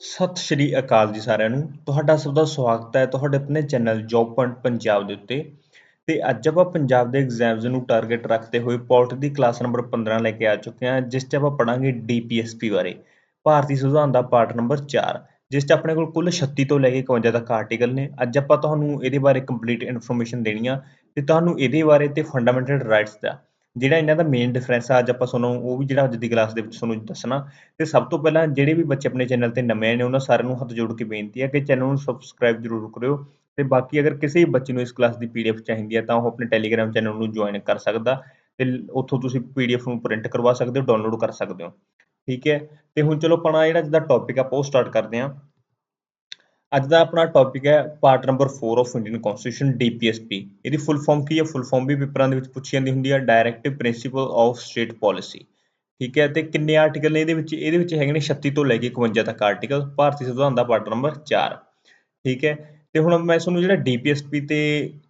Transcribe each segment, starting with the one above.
ਸਤਿ ਸ਼੍ਰੀ ਅਕਾਲ ਜੀ ਸਾਰਿਆਂ ਨੂੰ। ਤੁਹਾਡਾ ਸਭ ਦਾ ਸਵਾਗਤ ਹੈ ਤੁਹਾਡੇ ਆਪਣੇ ਚੈਨਲ ਜੌਬ ਪੁਆਇੰਟ ਪੰਜਾਬ ਦੇ ਉੱਤੇ। ਤੇ ਅੱਜ ਆਪਾਂ ਪੰਜਾਬ ਦੇ ਐਗਜ਼ਾਮਸ ਨੂੰ ਟਾਰਗੇਟ ਰੱਖਦੇ ਹੋਏ ਪੋਲਟ ਦੀ ਕਲਾਸ ਨੰਬਰ 15 ਲੈ ਕੇ ਆ ਚੁੱਕੇ ਹਾਂ, ਜਿਸ 'ਚ ਆਪਾਂ ਪੜਾਂਗੇ ਡੀਪੀਐਸਪੀ ਬਾਰੇ। ਭਾਰਤੀ ਸੰਵਿਧਾਨ ਦਾ ਪਾਰਟ ਨੰਬਰ 4 ਜਿਸ 'ਚ ਆਪਣੇ ਕੋਲ ਕੁੱਲ 36 ਤੋਂ ਲੈ ਕੇ 51 ਤੱਕ ਆਰਟੀਕਲ ਨੇ। ਅੱਜ ਆਪਾਂ ਤੁਹਾਨੂੰ ਇਹਦੇ ਬਾਰੇ ਕੰਪਲੀਟ ਇਨਫੋਰਮੇਸ਼ਨ ਦੇਣੀ ਆ ਤੇ ਤੁਹਾਨੂੰ ਇਹਦੇ ਬਾਰੇ ਤੇ ਫੰਡਾਮੈਂਟਲ ਰਾਈਟਸ ਦਾ ਜਿਹੜਾ ਇਹਨਾਂ ਦਾ ਮੇਨ ਡਿਫਰੈਂਸ ਆ, ਅੱਜ ਆਪਾਂ ਤੁਹਾਨੂੰ ਉਹ ਵੀ ਜਿਹੜਾ ਅੱਜ ਦੀ ਕਲਾਸ ਦੇ ਵਿੱਚ ਤੁਹਾਨੂੰ ਦੱਸਣਾ, ਤੇ ਸਭ ਤੋਂ ਪਹਿਲਾਂ ਜਿਹੜੇ ਵੀ ਬੱਚੇ ਆਪਣੇ ਚੈਨਲ ਤੇ ਨਵੇਂ ਨੇ, ਉਹਨਾਂ ਸਾਰਿਆਂ ਨੂੰ ਹੱਥ ਜੋੜ ਕੇ ਬੇਨਤੀ ਹੈ ਕਿ ਚੈਨਲ ਨੂੰ ਸਬਸਕ੍ਰਾਈਬ ਜ਼ਰੂਰ ਕਰਿਓ, ਤੇ ਬਾਕੀ ਅਗਰ ਕਿਸੇ ਵੀ ਬੱਚੇ ਨੂੰ ਇਸ ਕਲਾਸ ਦੀ ਪੀਡੀਐਫ ਚਾਹੀਦੀ ਹੈ ਤਾਂ ਉਹ ਆਪਣੇ ਟੈਲੀਗ੍ਰਾਮ ਚੈਨਲ ਨੂੰ ਜੁਆਇਨ ਕਰ ਸਕਦਾ, ਤੇ ਉੱਥੋਂ ਤੁਸੀਂ ਪੀਡੀਐਫ ਨੂੰ ਪ੍ਰਿੰਟ ਕਰਵਾ ਸਕਦੇ ਹੋ ਡਾਊਨਲੋਡ ਕਰ ਸਕਦੇ ਹੋ। ਠੀਕ ਹੈ, ਤੇ ਹੁਣ ਚਲੋ ਆਪਣਾ ਜਿਹੜਾ ਅੱਜ ਦਾ ਟੌਪਿਕ ਆਪਾਂ ਉਹ ਸਟਾਰਟ ਕਰਦੇ ਹਾਂ। ਅੱਜ ਦਾ ਆਪਣਾ ਟੌਪਿਕ ਹੈ part number 4 of Indian constitution DPSP ਇਹਦੀ ਫੁੱਲ ਫਾਰਮ ਕੀ ਹੈ? ਫੁੱਲ ਫਾਰਮ ਵੀ ਪੇਪਰਾਂ ਦੇ ਵਿੱਚ ਪੁੱਛੀ ਜਾਂਦੀ ਹੁੰਦੀ ਹੈ directive principle of state policy ਠੀਕ ਹੈ, ਤੇ ਕਿੰਨੇ ਆਰਟੀਕਲ ਨੇ ਇਹਦੇ ਵਿੱਚ? ਇਹਦੇ ਵਿੱਚ ਹੈਗੇ ਨੇ 36 ਤੋਂ ਲੈ ਕੇ 51 ਤੱਕ ਆਰਟੀਕਲ ਭਾਰਤੀ ਸੰਵਿਧਾਨ ਦਾ ਪਾਰਟ ਨੰਬਰ 4 ਠੀਕ ਹੈ, ਤੇ ਹੁਣ ਮੈਂ ਤੁਹਾਨੂੰ ਜਿਹੜਾ ਡੀਪੀਐਸਪੀ ਤੇ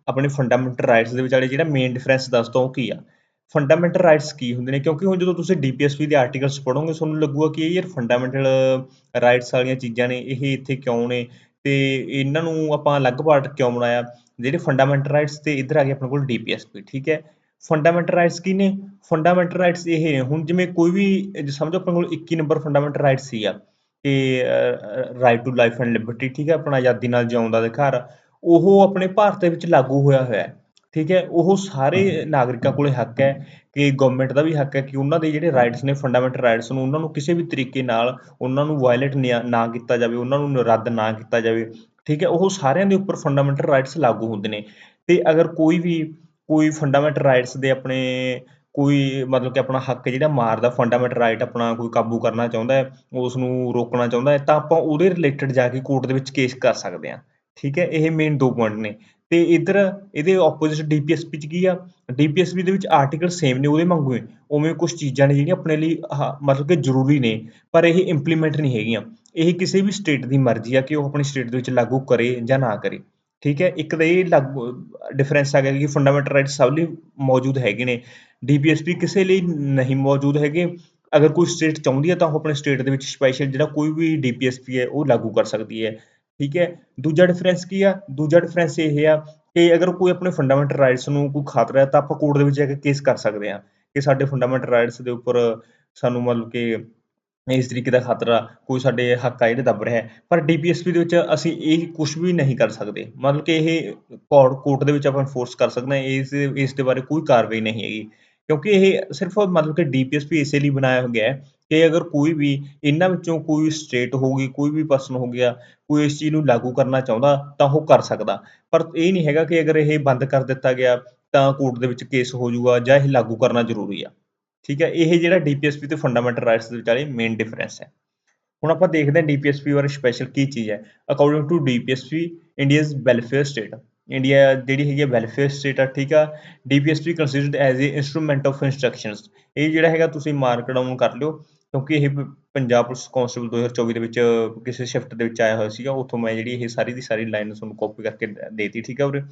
ਆਪਣੇ ਫੰਡਾਮੈਂਟਲ ਰਾਈਟਸ ਦੇ ਵਿਚਾਲੇ ਜਿਹੜਾ ਮੇਨ ਡਿਫਰੈਂਸ ਦੱਸਦਾ ਉਹ ਕੀ ਆ? ਫੰਡਾਮੈਂਟਲ ਰਾਈਟਸ ਕੀ ਹੁੰਦੇ ਨੇ? ਕਿਉਂਕਿ ਹੁਣ ਜਦੋਂ ਤੁਸੀਂ ਡੀਪੀਐਸਪੀ ਦੇ ਆਰਟੀਕਲਸ ਪੜ੍ਹੋਗੇ, ਤੁਹਾਨੂੰ ਲੱਗੂਗਾ ਕਿ ਇਹ ਯਾਰ ਫੰਡਾਮੈਂਟਲ ਰਾਈਟਸ ਵਾਲੀਆਂ ਚੀਜ਼ਾਂ ਨੇ, ਇਹ ਇੱਥੇ ਕਿਉਂ ਨੇ? ਤੇ ਇਹਨਾਂ ਨੂੰ ਆਪਾਂ ਅਲੱਗ ਪਾਰਟ ਕਿਉਂ ਬਣਾਇਆ? ਜਿਹੜੇ ਫੰਡਾਮੈਂਟਲ ਰਾਈਟਸ ਤੇ ਇੱਧਰ ਆ ਗਏ ਆਪਣੇ ਕੋਲ ਡੀਪੀਐਸਪੀ ਠੀਕ ਹੈ? ਫੰਡਾਮੈਂਟਲ ਰਾਈਟਸ ਕੀ ਨੇ? ਫੰਡਾਮੈਂਟਲ ਰਾਈਟਸ ਇਹ ਨੇ, ਹੁਣ ਜਿਵੇਂ ਕੋਈ ਵੀ ਸਮਝੋ ਆਪਣੇ ਕੋਲ 21 ਨੰਬਰ ਫੰਡਾਮੈਂਟਲ ਰਾਈਟਸ ਸੀਗਾ ਕਿ right to life and liberty ਠੀਕ ਹੈ? ਆਪਣਾ ਆਜ਼ਾਦੀ ਨਾਲ ਜਿਉਣ ਦਾ ਅਧਿਕਾਰ ਉਹ ਆਪਣੇ ਭਾਰਤ ਦੇ ਵਿੱਚ ਲਾਗੂ ਹੋਇਆ ਹੋਇਆ ਹੈ। ਠੀਕ ਹੈ ਉਹ ਸਾਰੇ ਨਾਗਰਿਕਾਂ ਕੋਲੇ ਹੱਕ ਹੈ ਕਿ ਗਵਰਨਮੈਂਟ ਦਾ ਵੀ ਹੱਕ ਹੈ ਕਿ ਉਹਨਾਂ ਦੇ ਜਿਹੜੇ ਰਾਈਟਸ ਨੇ ਫੰਡਾਮੈਂਟਲ ਰਾਈਟਸ ਨੂੰ ਉਹਨਾਂ ਨੂੰ ਕਿਸੇ ਵੀ ਤਰੀਕੇ ਨਾਲ ਉਹਨਾਂ ਨੂੰ ਵਾਇਲੇਟ ਨਾ ਕੀਤਾ ਜਾਵੇ ਉਹਨਾਂ ਨੂੰ ਰੱਦ ਨਾ ਕੀਤਾ ਜਾਵੇ ਠੀਕ ਹੈ ਉਹ ਸਾਰਿਆਂ ਦੇ ਉੱਪਰ ਫੰਡਾਮੈਂਟਲ ਰਾਈਟਸ ਲਾਗੂ ਹੁੰਦੇ ਨੇ। ਤੇ ਅਗਰ ਕੋਈ ਵੀ ਕੋਈ ਫੰਡਾਮੈਂਟਲ ਰਾਈਟਸ ਦੇ ਆਪਣੇ ਕੋਈ ਮਤਲਬ ਕਿ ਆਪਣਾ ਹੱਕ ਜਿਹੜਾ ਮਾਰਦਾ ਫੰਡਾਮੈਂਟਲ ਰਾਈਟ ਆਪਣਾ ਕੋਈ ਕਾਬੂ ਕਰਨਾ ਚਾਹੁੰਦਾ ਹੈ ਉਸ ਨੂੰ ਰੋਕਣਾ ਚਾਹੁੰਦਾ ਹੈ ਤਾਂ ਆਪਾਂ ਉਹਦੇ ਰਿਲੇਟਡ ਜਾ ਕੇ ਕੋਰਟ ਦੇ ਵਿੱਚ ਕੇਸ ਕਰ ਸਕਦੇ ਹਾਂ। ਠੀਕ ਹੈ ਇਹ ਮੇਨ ਦੋ ਪੁਆਇੰਟ ਨੇ। ਤੇ ਇਧਰ ਇਹਦੇ ਆਪੋਜ਼ਿਟ ਡੀਪੀਐਸਪੀ ਚ ਕੀ ਆ? ਡੀਪੀਐਸਪੀ ਦੇ ਵਿੱਚ ਆਰਟੀਕਲ ਸੇਮ ਨੇ, ਉਹਦੇ ਵਾਂਗੂ ਹੀ ਉਵੇਂ ਕੁਝ ਚੀਜ਼ਾਂ ਨੇ ਜਿਹੜੀਆਂ ਆਪਣੇ ਲਈ ਮਤਲਬ ਕਿ ਜ਼ਰੂਰੀ ਨੇ, ਪਰ ਇਹ ਇੰਪਲੀਮੈਂਟ ਨਹੀਂ ਹੈਗੀਆਂ। ਇਹ ਕਿਸੇ ਵੀ ਸਟੇਟ ਦੀ ਮਰਜ਼ੀ ਆ ਕਿ ਉਹ ਆਪਣੀ ਸਟੇਟ ਦੇ ਵਿੱਚ ਲਾਗੂ ਕਰੇ ਜਾਂ ਨਾ ਕਰੇ। ਠੀਕ ਹੈ? ਇੱਕ ਤਾਂ ਇਹ ਲਾਗੂ ਡਿਫਰੈਂਸ ਆ ਗਿਆ ਕਿ ਫੰਡਾਮੈਂਟਲ ਰਾਈਟਸ ਸਭ ਲਈ ਮੌਜੂਦ ਹੈਗੇ ਨੇ। ਡੀਪੀਐਸਪੀ ਕਿਸੇ ਲਈ ਨਹੀਂ ਮੌਜੂਦ ਹੈਗੇ। ਅਗਰ ਕੋਈ ਸਟੇਟ ਚਾਹੁੰਦੀ ਹੈ ਤਾਂ ਉਹ ਆਪਣੇ ਸਟੇਟ ਦੇ ਵਿੱਚ ਸਪੈਸ਼ਲ ਜਿਹੜਾ ਕੋਈ ਵੀ ਡੀਪੀਐਸਪੀ ਹੈ, ਉਹ ਲਾਗੂ ਕਰ ਸਕਦੀ ਹੈ। ਠੀਕ ਹੈ, ਦੂਜਾ ਡਿਫਰੈਂਸ ਕੀ ਆ? ਦੂਜਾ ਡਿਫਰੈਂਸ ਇਹ ਆ ਕਿ ਅਗਰ ਕੋਈ ਆਪਣੇ ਫੰਡਾਮੈਂਟਲ ਰਾਈਟਸ ਨੂੰ ਕੋਈ ਖਤਰਾ ਹੈ, ਤਾਂ ਆਪਾਂ ਕੋਰਟ ਦੇ ਵਿੱਚ ਜਾ ਕੇ ਕੇਸ ਕਰ ਸਕਦੇ ਹਾਂ ਕਿ ਸਾਡੇ ਫੰਡਾਮੈਂਟਲ ਰਾਈਟਸ ਦੇ ਉੱਪਰ ਸਾਨੂੰ ਮਤਲਬ ਕਿ ਇਸ ਤਰੀਕੇ ਦਾ ਖਤਰਾ ਕੋਈ ਸਾਡੇ ਹੱਕ ਆ ਜਿਹੜੇ ਦੱਬ ਰਿਹਾ ਹੈ। ਪਰ ਡੀਪੀਐਸਪੀ ਦੇ ਵਿੱਚ ਅਸੀਂ ਇਹ ਕੁਝ ਵੀ ਨਹੀਂ ਕਰ ਸਕਦੇ। ਮਤਲਬ ਕਿ ਇਹ ਕੋਰਟ ਦੇ ਵਿੱਚ ਆਪਾਂ ਫੋਰਸ ਕਰ ਸਕਦੇ ਹਾਂ, ਇਸ ਇਸ ਦੇ ਬਾਰੇ ਕੋਈ ਕਾਰਵਾਈ ਨਹੀਂ ਹੈਗੀ। ਕਿਉਂਕਿ ਇਹ ਸਿਰਫ ਮਤਲਬ ਕਿ ਡੀਪੀਐਸਪੀ ਇਸੇ ਲਈ ਬਣਾਇਆ ਗਿਆ ਹੈ ਕਿ ਅਗਰ ਕੋਈ ਵੀ ਇਹਨਾਂ ਵਿੱਚੋਂ ਕੋਈ ਸਟੇਟ ਹੋਊਗੀ, ਕੋਈ ਵੀ ਪਰਸਨ ਹੋ ਗਿਆ, ਕੋਈ ਇਸ ਚੀਜ਼ ਨੂੰ ਲਾਗੂ ਕਰਨਾ ਚਾਹੁੰਦਾ ਤਾਂ ਉਹ ਕਰ ਸਕਦਾ। ਪਰ ਇਹ ਨਹੀਂ ਹੈਗਾ ਕਿ ਅਗਰ ਇਹ ਬੰਦ ਕਰ ਦਿੱਤਾ ਗਿਆ ਤਾਂ ਕੋਰਟ ਦੇ ਵਿੱਚ ਕੇਸ ਹੋ ਜਾਊਗਾ ਜਾਂ ਇਹ ਲਾਗੂ ਕਰਨਾ ਜ਼ਰੂਰੀ ਆ। ਠੀਕ ਹੈ, ਇਹ ਜਿਹੜਾ ਡੀਪੀਐਸਪੀ ਤੇ ਫੰਡਾਮੈਂਟਲ ਰਾਈਟਸ ਦੇ ਵਿਚਾਲੇ ਮੇਨ ਡਿਫਰੈਂਸ ਹੈ। ਹੁਣ ਆਪਾਂ ਦੇਖਦੇ ਹਾਂ ਡੀਪੀਐਸਪੀ ਬਾਰੇ ਸਪੈਸ਼ਲ ਕੀ ਚੀਜ਼ ਹੈ। According to DPSP India's welfare state India ਜਿਹੜੀ ਹੈਗੀ ਵੈਲਫੇਅਰ ਸਟੇਟ ਆ, ਠੀਕ ਆ DPSP considered as uh instrument of instructions ਇਹ ਜਿਹੜਾ ਹੈਗਾ ਤੁਸੀਂ ਮਾਰਕ ਡਾਊਨ ਕਰ ਲਿਓ। ਕਿਉਂਕਿ ਇਹ ਪੰਜਾਬ ਪੁਲਿਸ ਕਾਂਸਟੇਬਲ 2024 ਦੇ ਵਿੱਚ ਕਿਸੇ ਸ਼ਿਫਟ ਦੇ ਵਿੱਚ ਆਇਆ ਹੋਇਆ ਸੀਗਾ, ਉੱਥੋਂ ਮੈਂ ਜਿਹੜੀ ਇਹ ਸਾਰੀ ਦੀ ਸਾਰੀ ਲਾਈਨ ਤੁਹਾਨੂੰ ਕਾਪੀ ਕਰਕੇ ਦੇਤੀ, ਠੀਕ ਹੈ ਉਰੇ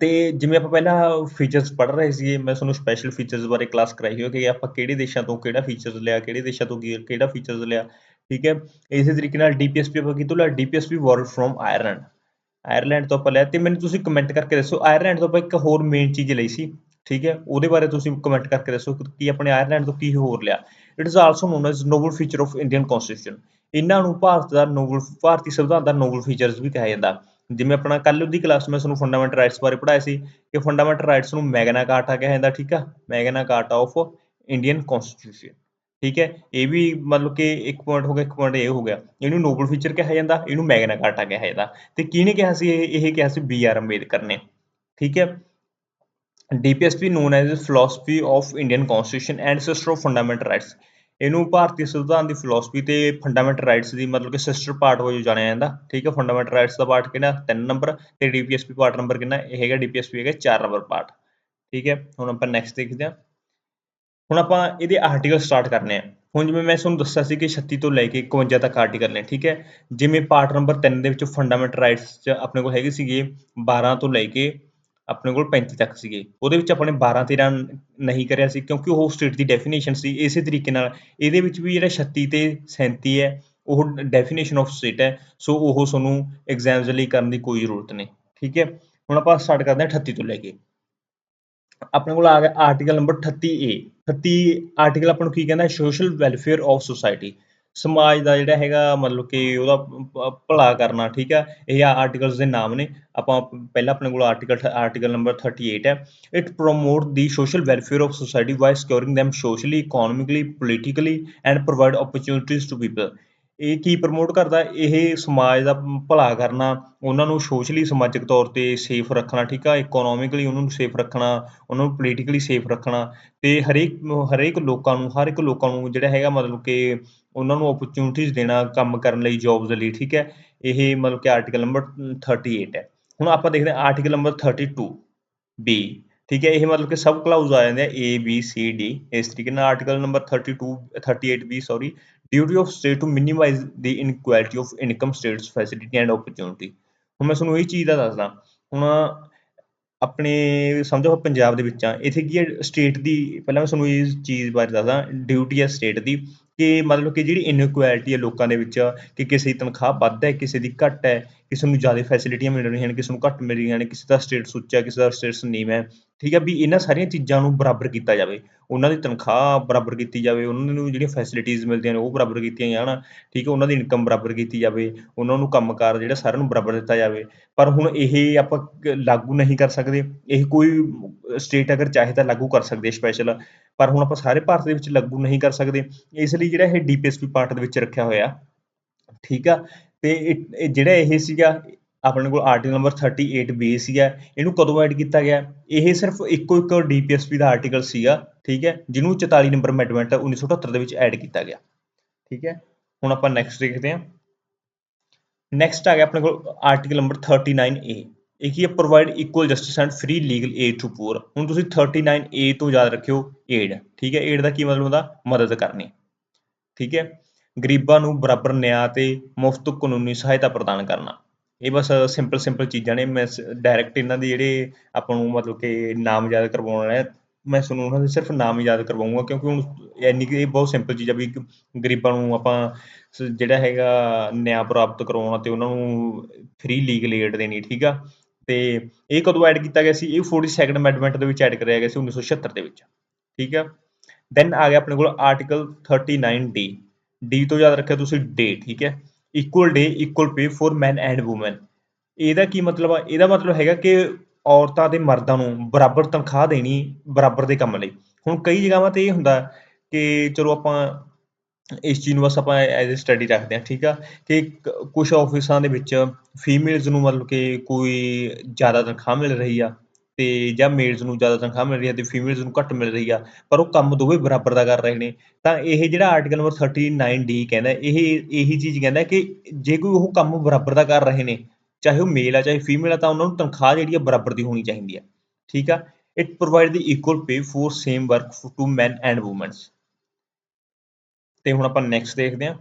ਤੇ ਜਿਵੇਂ ਆਪਾਂ ਪਹਿਲਾਂ ਫੀਚਰਸ ਪੜ੍ਹ ਰਹੇ ਸੀ ਮੈਂ ਤੁਹਾਨੂੰ ਸਪੈਸ਼ਲ ਫੀਚਰਸ ਬਾਰੇ ਕਲਾਸ ਕਰਾਈ ਹੋਈ ਕਿ ਆਪਾਂ ਕਿਹੜੇ ਦੇਸ਼ਾਂ ਤੋਂ ਕਿਹੜਾ ਫੀਚਰਸ ਲਿਆ, ਕਿਹੜੇ ਦੇਸ਼ਾਂ ਤੋਂ ਕਿਹੜਾ ਫੀਚਰਸ ਲਿਆ, ਠੀਕ ਹੈ? ਇਸੇ ਤਰੀਕੇ ਨਾਲ ਡੀਪੀਐਸਪੀ ਆਪਾਂ ਕਿਤੋਂ ਲਿਆ DPSP world from Ireland Ireland ਤੋਂ ਆਪਾਂ ਲਿਆ, ਤੇ ਮੈਨੂੰ ਤੁਸੀਂ ਕਮੈਂਟ ਕਰਕੇ ਦੱਸੋ ਆਇਰਲੈਂਡ ਤੋਂ ਆਪਾਂ ਇੱਕ ਹੋਰ ਮੇਨ ਚੀਜ਼ ਲਈ ਸੀ ਠੀਕ ਹੈ? ਉਹਦੇ ਬਾਰੇ ਤੁਸੀਂ ਕਮੈਂਟ ਕਰਕੇ ਦੱਸੋ ਕਿ ਆਪਣੇ ਆਇਰਲੈਂਡ ਤੋਂ ਕੀ ਹੋਰ ਲਿਆ। It is also known as noble feature of Indian constitution ਇਹਨਾਂ ਨੂੰ ਭਾਰਤ ਦਾ ਨੋਬਲ ਭਾਰਤੀ ਸੰਵਿਧਾਨ ਦਾ ਨੋਬਲ ਫੀਚਰਸ ਵੀ ਕਿਹਾ ਜਾਂਦਾ। ਜਿਵੇਂ ਆਪਣਾ ਕੱਲ ਦੀ ਕਲਾਸ ਮੈਂ ਤੁਹਾਨੂੰ ਫੰਡਾਮੈਂਟਲ ਰਾਈਟਸ ਬਾਰੇ ਪੜ੍ਹਾਇਆ ਸੀ ਕਿ ਫੰਡਾਮੈਂਟਲ ਰਾਈਟਸ ਨੂੰ ਮੈਗਨਾ ਕਾਰਟਾ ਕਿਹਾ ਜਾਂਦਾ, ਠੀਕ ਆ? Magna Carta of Indian constitution ਠੀਕ ਹੈ? ਇਹ ਵੀ ਮਤਲਬ ਕਿ ਇੱਕ ਪੁਆਇੰਟ ਹੋ ਗਿਆ, ਇੱਕ ਪੁਆਇੰਟ ਇਹ ਹੋ ਗਿਆ। ਇਹਨੂੰ ਨੋਬਲ ਫੀਚਰ ਕਿਹਾ ਜਾਂਦਾ, ਇਹਨੂੰ ਮੈਗਨਾ ਕਾਰਟਾ ਕਿਹਾ ਜਾਂਦਾ। ਤੇ ਕਿਹਨੇ ਕਿਹਾ ਸੀ ਇਹ? ਇਹ ਕਿਹਾ ਸੀ ਬੀ ਆਰ ਅੰਬੇਦਕਰ ਨੇ, ਠੀਕ ਹੈ? DPSP known as philosophy of Indian constitution and sister of fundamental rights ਇਹਨੂੰ ਭਾਰਤੀ ਸੰਵਿਧਾਨ ਦੀ ਫਿਲਾਸਫੀ ਤੇ ਫੰਡਾਮੈਂਟਲ ਰਾਈਟਸ ਦੀ ਮਤਲਬ ਕਿ ਸਿਸਟਰ ਪਾਰਟ ਵਜੋਂ ਜਾਣਿਆ ਜਾਂਦਾ। ਠੀਕ ਹੈ ਫੰਡਾਮੈਂਟਲ ਰਾਈਟਸ ਦਾ ਪਾਰਟ ਕਿਹੜਾ? 3 ਨੰਬਰ ਤੇ ਡੀਪੀਐਸਪੀ ਪਾਰਟ ਨੰਬਰ ਕਿੰਨਾ? ਇਹ ਹੈਗਾ ਡੀਪੀਐਸਪੀ ਹੈਗਾ 4 ਨੰਬਰ ਪਾਰਟ ਠੀਕ ਹੈ, ਹੁਣ ਆਪਾਂ ਨੈਕਸਟ ਦੇਖਦੇ ਹਾਂ। ਹੁਣ ਆਪਾਂ ਇਹਦੇ ਆਰਟੀਕਲ ਸਟਾਰਟ ਕਰਨੇ ਆ ਹੁਣ ਜਿਵੇਂ ਮੈਂ ਤੁਹਾਨੂੰ ਦੱਸਿਆ ਸੀ ਕਿ 36 ਤੋਂ ਲੈ ਕੇ 51 ਤੱਕ ਆਰਟੀਕਲ ਨੇ, ਠੀਕ ਹੈ। ਜਿਵੇਂ ਪਾਰਟ ਨੰਬਰ 3 ਦੇ ਵਿੱਚ ਫੰਡਾਮੈਂਟਲ ਰਾਈਟਸ ਚ ਆਪਣੇ ਕੋਲ ਹੈਗੇ ਸੀਗੇ 12 ਤੋਂ ਲੈ ਕੇ ਆਪਣੇ ਕੋਲ 35 ਤੱਕ ਸੀਗੇ। ਉਹਦੇ ਵਿੱਚ ਆਪਣੇ 12 13 ਨਹੀਂ ਕਰਿਆ ਸੀ ਕਿਉਂਕਿ ਉਹ ਸਟੇਟ ਦੀ ਡੈਫੀਨੇਸ਼ਨ ਸੀ। ਇਸੇ ਤਰੀਕੇ ਨਾਲ ਇਹਦੇ ਵਿੱਚ ਵੀ ਜਿਹੜਾ 36 ਤੇ 37 ਹੈ, ਉਹ ਡੈਫੀਨੇਸ਼ਨ ਆਫ ਸਟੇਟ ਹੈ। ਸੋ ਉਹ ਤੁਹਾਨੂੰ ਐਗਜ਼ਾਮਸ ਲਈ ਕਰਨ ਦੀ ਕੋਈ ਜ਼ਰੂਰਤ ਨਹੀਂ। ਠੀਕ ਹੈ? ਹੁਣ ਆਪਾਂ ਸਟਾਰਟ ਕਰਦੇ ਹਾਂ 38 ਤੋਂ ਲੈ ਕੇ। ਆਪਣੇ ਕੋਲ ਆ ਗਿਆ ਆਰਟੀਕਲ ਨੰਬਰ 38 ਏ 38 ਆਰਟੀਕਲ ਆਪਾਂ ਨੂੰ ਕੀ ਕਹਿੰਦਾ ਸੋਸ਼ਲ ਵੈਲਫੇਅਰ ਆਫ ਸੋਸਾਇਟੀ ਸਮਾਜ ਦਾ ਜਿਹੜਾ ਹੈਗਾ, ਮਤਲਬ ਕਿ ਉਹਦਾ ਭ- ਭਲਾ ਕਰਨਾ, ਠੀਕ ਹੈ ਇਹ ਆਰਟੀਕਲਸ ਦੇ ਨਾਮ ਨੇ। ਆਪਾਂ ਪਹਿਲਾਂ ਆਪਣੇ ਕੋਲ ਆਰਟੀਕਲ ਆਰਟੀਕਲ ਨੰਬਰ 38 ਹੈ। It promote the social welfare of society by securing them socially economically politically and provide opportunities to people ਇਹ ਕੀ ਪ੍ਰਮੋਟ ਕਰਦਾ? ਇਹ ਸਮਾਜ ਦਾ ਭਲਾ ਕਰਨਾ, ਉਹਨਾਂ ਨੂੰ ਸੋਸ਼ਲੀ ਸਮਾਜਿਕ ਤੌਰ ਤੇ ਸੇਫ ਰੱਖਣਾ, ਠੀਕ ਆ? ਇਕਨੋਮਿਕਲੀ ਉਹਨਾਂ ਨੂੰ ਸੇਫ ਰੱਖਣਾ, ਉਹਨਾਂ ਨੂੰ ਪੋਲੀਟੀਕਲੀ ਸੇਫ ਰੱਖਣਾ। ਤੇ ਹਰੇਕ ਹਰੇਕ ਲੋਕਾਂ ਨੂੰ, ਹਰ ਇੱਕ ਲੋਕਾਂ ਨੂੰ ਜਿਹੜਾ ਹੈਗਾ, ਮਤਲਬ ਕਿ ਉਹਨਾਂ ਨੂੰ ਓਪਰਚੁਨਿਟੀਜ਼ ਦੇਣਾ, ਕੰਮ ਕਰਨ ਲਈ ਜੌਬਸ ਲਈ, ਠੀਕ ਹੈ? ਇਹ ਮਤਲਬ ਕਿ ਆਰਟੀਕਲ ਨੰਬਰ 38 ਹੈ। ਹੁਣ ਆਪਾਂ ਦੇਖਦੇ ਹਾਂ ਆਰਟੀਕਲ ਨੰਬਰ 32 ਬੀ ਠੀਕ ਹੈ? ਇਹ ਮਤਲਬ ਕਿ ਸਬ ਕਲਾਉਜ਼ ਆ ਜਾਂਦੇ ਆ ਏ ਬੀ ਸੀ ਡੀ ਇਸ ਤਰੀਕੇ ਨਾਲ article number 32 B sorry duty of state to minimise the inequality of income status facility and opportunity ਹੁਣ ਮੈਂ ਤੁਹਾਨੂੰ ਇਹ ਚੀਜ਼ ਦਾ ਦੱਸਦਾ, ਹੁਣ ਆਪਣੇ ਸਮਝੋ ਪੰਜਾਬ ਦੇ ਵਿੱਚ ਆ, ਇੱਥੇ ਕੀ ਹੈ ਸਟੇਟ ਦੀ, ਪਹਿਲਾਂ ਮੈਂ ਤੁਹਾਨੂੰ ਇਸ ਚੀਜ਼ ਬਾਰੇ ਦੱਸਦਾ ਡਿਊਟੀ ਹੈ ਸਟੇਟ ਦੀ। ਕਿ ਮਤਲਬ ਕਿ ਜਿਹੜੀ ਇਨਕੁਐਲਿਟੀ ਹੈ ਲੋਕਾਂ ਦੇ ਵਿੱਚ, ਕਿ ਕਿਸੇ ਦੀ ਤਨਖਾਹ ਵੱਧ ਹੈ, ਕਿਸੇ ਦੀ ਘੱਟ ਹੈ, ਕਿਸੇ ਨੂੰ ਜ਼ਿਆਦਾ ਫੈਸਿਲਿਟੀਆਂ ਮਿਲ ਰਹੀਆਂ ਨੇ, ਕਿਸੇ ਨੂੰ ਘੱਟ ਮਿਲ ਰਹੀਆਂ ਨੇ, ਕਿਸੇ ਦਾ ਸਟੇਟਸ ਉੱਚਾ ਕਿਸੇ ਦਾ ਸਟੇਟਸ ਨੀਵਾਂ ਹੈ, ਠੀਕ ਹੈ, ਵੀ ਇਹਨਾਂ ਸਾਰੀਆਂ ਚੀਜ਼ਾਂ ਨੂੰ ਬਰਾਬਰ ਕੀਤਾ ਜਾਵੇ। ਉਹਨਾਂ ਦੀ ਤਨਖਾਹ ਬਰਾਬਰ ਕੀਤੀ ਜਾਵੇ, ਉਹਨਾਂ ਨੂੰ ਜਿਹੜੀਆਂ ਫੈਸਿਲਿਟੀਜ਼ ਮਿਲਦੀਆਂ ਨੇ ਉਹ ਬਰਾਬਰ ਕੀਤੀਆਂ ਜਾਣ, ਠੀਕ ਹੈ, ਉਹਨਾਂ ਦੀ ਇਨਕਮ ਬਰਾਬਰ ਕੀਤੀ ਜਾਵੇ, ਉਹਨਾਂ ਨੂੰ ਕੰਮਕਾਰ ਜਿਹੜਾ ਸਾਰਿਆਂ ਨੂੰ ਬਰਾਬਰ ਦਿੱਤਾ ਜਾਵੇ। ਪਰ ਹੁਣ ਇਹ ਆਪਾਂ ਲਾਗੂ ਨਹੀਂ ਕਰ ਸਕਦੇ, ਇਹ ਕੋਈ ਸਟੇਟ ਅਗਰ ਚਾਹੇ ਤਾਂ ਲਾਗੂ ਕਰ ਸਕਦੇ ਸਪੈਸ਼ਲ ਪਰ ਹੁਣ ਆਪਾਂ ਸਾਰੇ ਭਾਰਤ ਦੇ ਵਿੱਚ ਲਾਗੂ ਨਹੀਂ ਕਰ ਸਕਦੇ। ਇਸ ਲਈ ਜਿਹੜਾ ਇਹ ਡੀਪੀਐਸਪੀ ਪਾਰਟ ਦੇ ਵਿੱਚ ਰੱਖਿਆ ਹੋਇਆ, ਠੀਕ ਆ? ਤੇ ਜਿਹੜਾ ਇਹ ਸੀਗਾ, ਆਪਣੇ ਕੋਲ ਆਰਟੀਕਲ ਨੰਬਰ 38 ਬੀ ਸੀਗਾ, ਇਹਨੂੰ ਕਦੋਂ ਐਡ ਕੀਤਾ ਗਿਆ? ਇਹ ਸਿਰਫ ਇੱਕੋ ਇੱਕ ਡੀਪੀਐਸਪੀ ਦਾ ਆਰਟੀਕਲ ਸੀਗਾ, ਠੀਕ ਹੈ? ਜਿਹਨੂੰ 44 ਨੰਬਰ ਅਮੈਂਡਮੈਂਟ 1978 ਦੇ ਵਿੱਚ ਐਡ ਕੀਤਾ ਗਿਆ, ਠੀਕ ਹੈ? ਹੁਣ ਆਪਾਂ ਨੈਕਸਟ ਦੇਖਦੇ ਹਾਂ। ਨੈਕਸਟ ਆ ਗਿਆ ਆਪਣੇ ਕੋਲ ਆਰਟੀਕਲ ਨੰਬਰ 39 ਏ ਇਹ ਕੀ provide equal justice and free legal aid to poor ਹੁਣ ਤੁਸੀਂ 39 ਏ ਤੋਂ ਯਾਦ ਰੱਖਿਓ ਏਡ ਠੀਕ ਹੈ? ਏਡ ਦਾ ਕੀ ਮਤਲਬ ਹੁੰਦਾ? ਮਦਦ ਕਰਨੀ। ਠੀਕ ਹੈ? ਗਰੀਬਾਂ ਨੂੰ ਬਰਾਬਰ ਨਿਆਂ ਤੇ ਮੁਫਤ ਕਾਨੂੰਨੀ ਸਹਾਇਤਾ ਪ੍ਰਦਾਨ ਕਰਨਾ। ਇਹ ਬਸ ਸਿੰਪਲ ਸਿੰਪਲ ਚੀਜ਼ਾਂ ਨੇ। ਮੈਂ ਡਾਇਰੈਕਟ ਇਹਨਾਂ ਦੇ ਜਿਹੜੇ ਆਪਾਂ ਨੂੰ ਮਤਲਬ ਕਿ ਨਾਮ ਯਾਦ ਕਰਵਾਉਣਾ ਵਾਲੇ ਮੈਂ ਤੁਹਾਨੂੰ ਉਹਨਾਂ ਦੇ ਸਿਰਫ ਨਾਮ ਯਾਦ ਕਰਵਾਉਂਗਾ, ਕਿਉਂਕਿ ਹੁਣ ਇੰਨੀ ਕੁ ਇਹ ਬਹੁਤ ਸਿੰਪਲ ਚੀਜ਼ ਆ ਵੀ ਗਰੀਬਾਂ ਨੂੰ ਆਪਾਂ ਜਿਹੜਾ ਹੈਗਾ ਨਿਆਂ ਪ੍ਰਾਪਤ ਕਰਵਾਉਣਾ ਤੇ ਉਹਨਾਂ ਨੂੰ ਫ੍ਰੀ ਲੀਗਲ ਏਡ ਦੇਣੀ, ਠੀਕ ਆ? ਤੇ ਇਹ ਕਦੋਂ ਐਡ ਕੀਤਾ ਗਿਆ ਸੀ? ਇਹ 42 ਅਮੈਂਡਮੈਂਟ ਦੇ ਵਿੱਚ ਐਡ ਕਰਿਆ ਗਿਆ ਸੀ 1976 ਦੇ ਵਿੱਚ। ਠੀਕ ਹੈ ਦੈਨ ਆ ਗਿਆ ਆਪਣੇ ਕੋਲ ਆਰਟੀਕਲ 39 ਡੀ ਡੀ ਤੋਂ ਯਾਦ ਰੱਖਿਆ ਤੁਸੀਂ ਡੇ ਠੀਕ ਹੈ equal day equal pay for man and women ਇਹਦਾ ਕੀ ਮਤਲਬ ਆ? ਇਹਦਾ ਮਤਲਬ ਹੈਗਾ ਕਿ ਔਰਤਾਂ ਤੇ ਮਰਦਾਂ ਨੂੰ ਬਰਾਬਰ ਤਨਖਾਹ ਦੇਣੀ ਬਰਾਬਰ ਦੇ ਕੰਮ ਲਈ। ਹੁਣ ਕਈ ਜਗ੍ਹਾਵਾਂ ਤੇ ਇਹ ਹੁੰਦਾ ਕਿ ਚਲੋ ਆਪਾਂ ਇਸ ਚੀਜ਼ ਨੂੰ ਬਸ ਆਪਾਂ ਐਜ਼ ਅ ਸਟੱਡੀ ਰੱਖਦੇ ਹਾਂ, ਠੀਕ ਆ? ਕਿ ਕੁਝ ਆਫਿਸਾਂ ਦੇ ਵਿੱਚ ਫੀਮੇਲਸ ਨੂੰ ਮਤਲਬ ਕਿ ਕੋਈ ਜ਼ਿਆਦਾ ਤਨਖਾਹ ਮਿਲ ਰਹੀ ਆ ਤੇ ਜਾਂ ਮੇਲਸ ਨੂੰ ਜ਼ਿਆਦਾ ਤਨਖਾਹ ਮਿਲ ਰਹੀ ਹੈ ਤੇ ਫੀਮੇਲਸ ਨੂੰ ਘੱਟ ਮਿਲ ਰਹੀ ਆ, ਪਰ ਉਹ ਕੰਮ ਦੋਵੇਂ ਬਰਾਬਰ ਦਾ ਕਰ ਰਹੇ ਨੇ। ਤਾਂ ਇਹ ਜਿਹੜਾ ਆਰਟੀਕਲ ਨੰਬਰ 39 ਡੀ ਕਹਿੰਦਾ, ਇਹ, ਇਹੀ ਚੀਜ਼ ਕਹਿੰਦਾ ਕਿ ਜੇ ਕੋਈ ਉਹ ਕੰਮ ਬਰਾਬਰ ਦਾ ਕਰ ਰਹੇ ਨੇ, ਚਾਹੇ ਉਹ ਮੇਲ ਆ, ਚਾਹੇ ਫੀਮੇਲ ਆ, ਤਾਂ ਉਹਨਾਂ ਨੂੰ ਤਨਖਾਹ ਜਿਹੜੀ ਆ ਬਰਾਬਰ ਦੀ ਹੋਣੀ ਚਾਹੀਦੀ ਆ, ਠੀਕ ਆ? It provide the equal pay for same work to man and womens ਤੇ ਹੁਣ ਆਪਾਂ ਨੈਕਸਟ ਦੇਖਦੇ ਹਾਂ।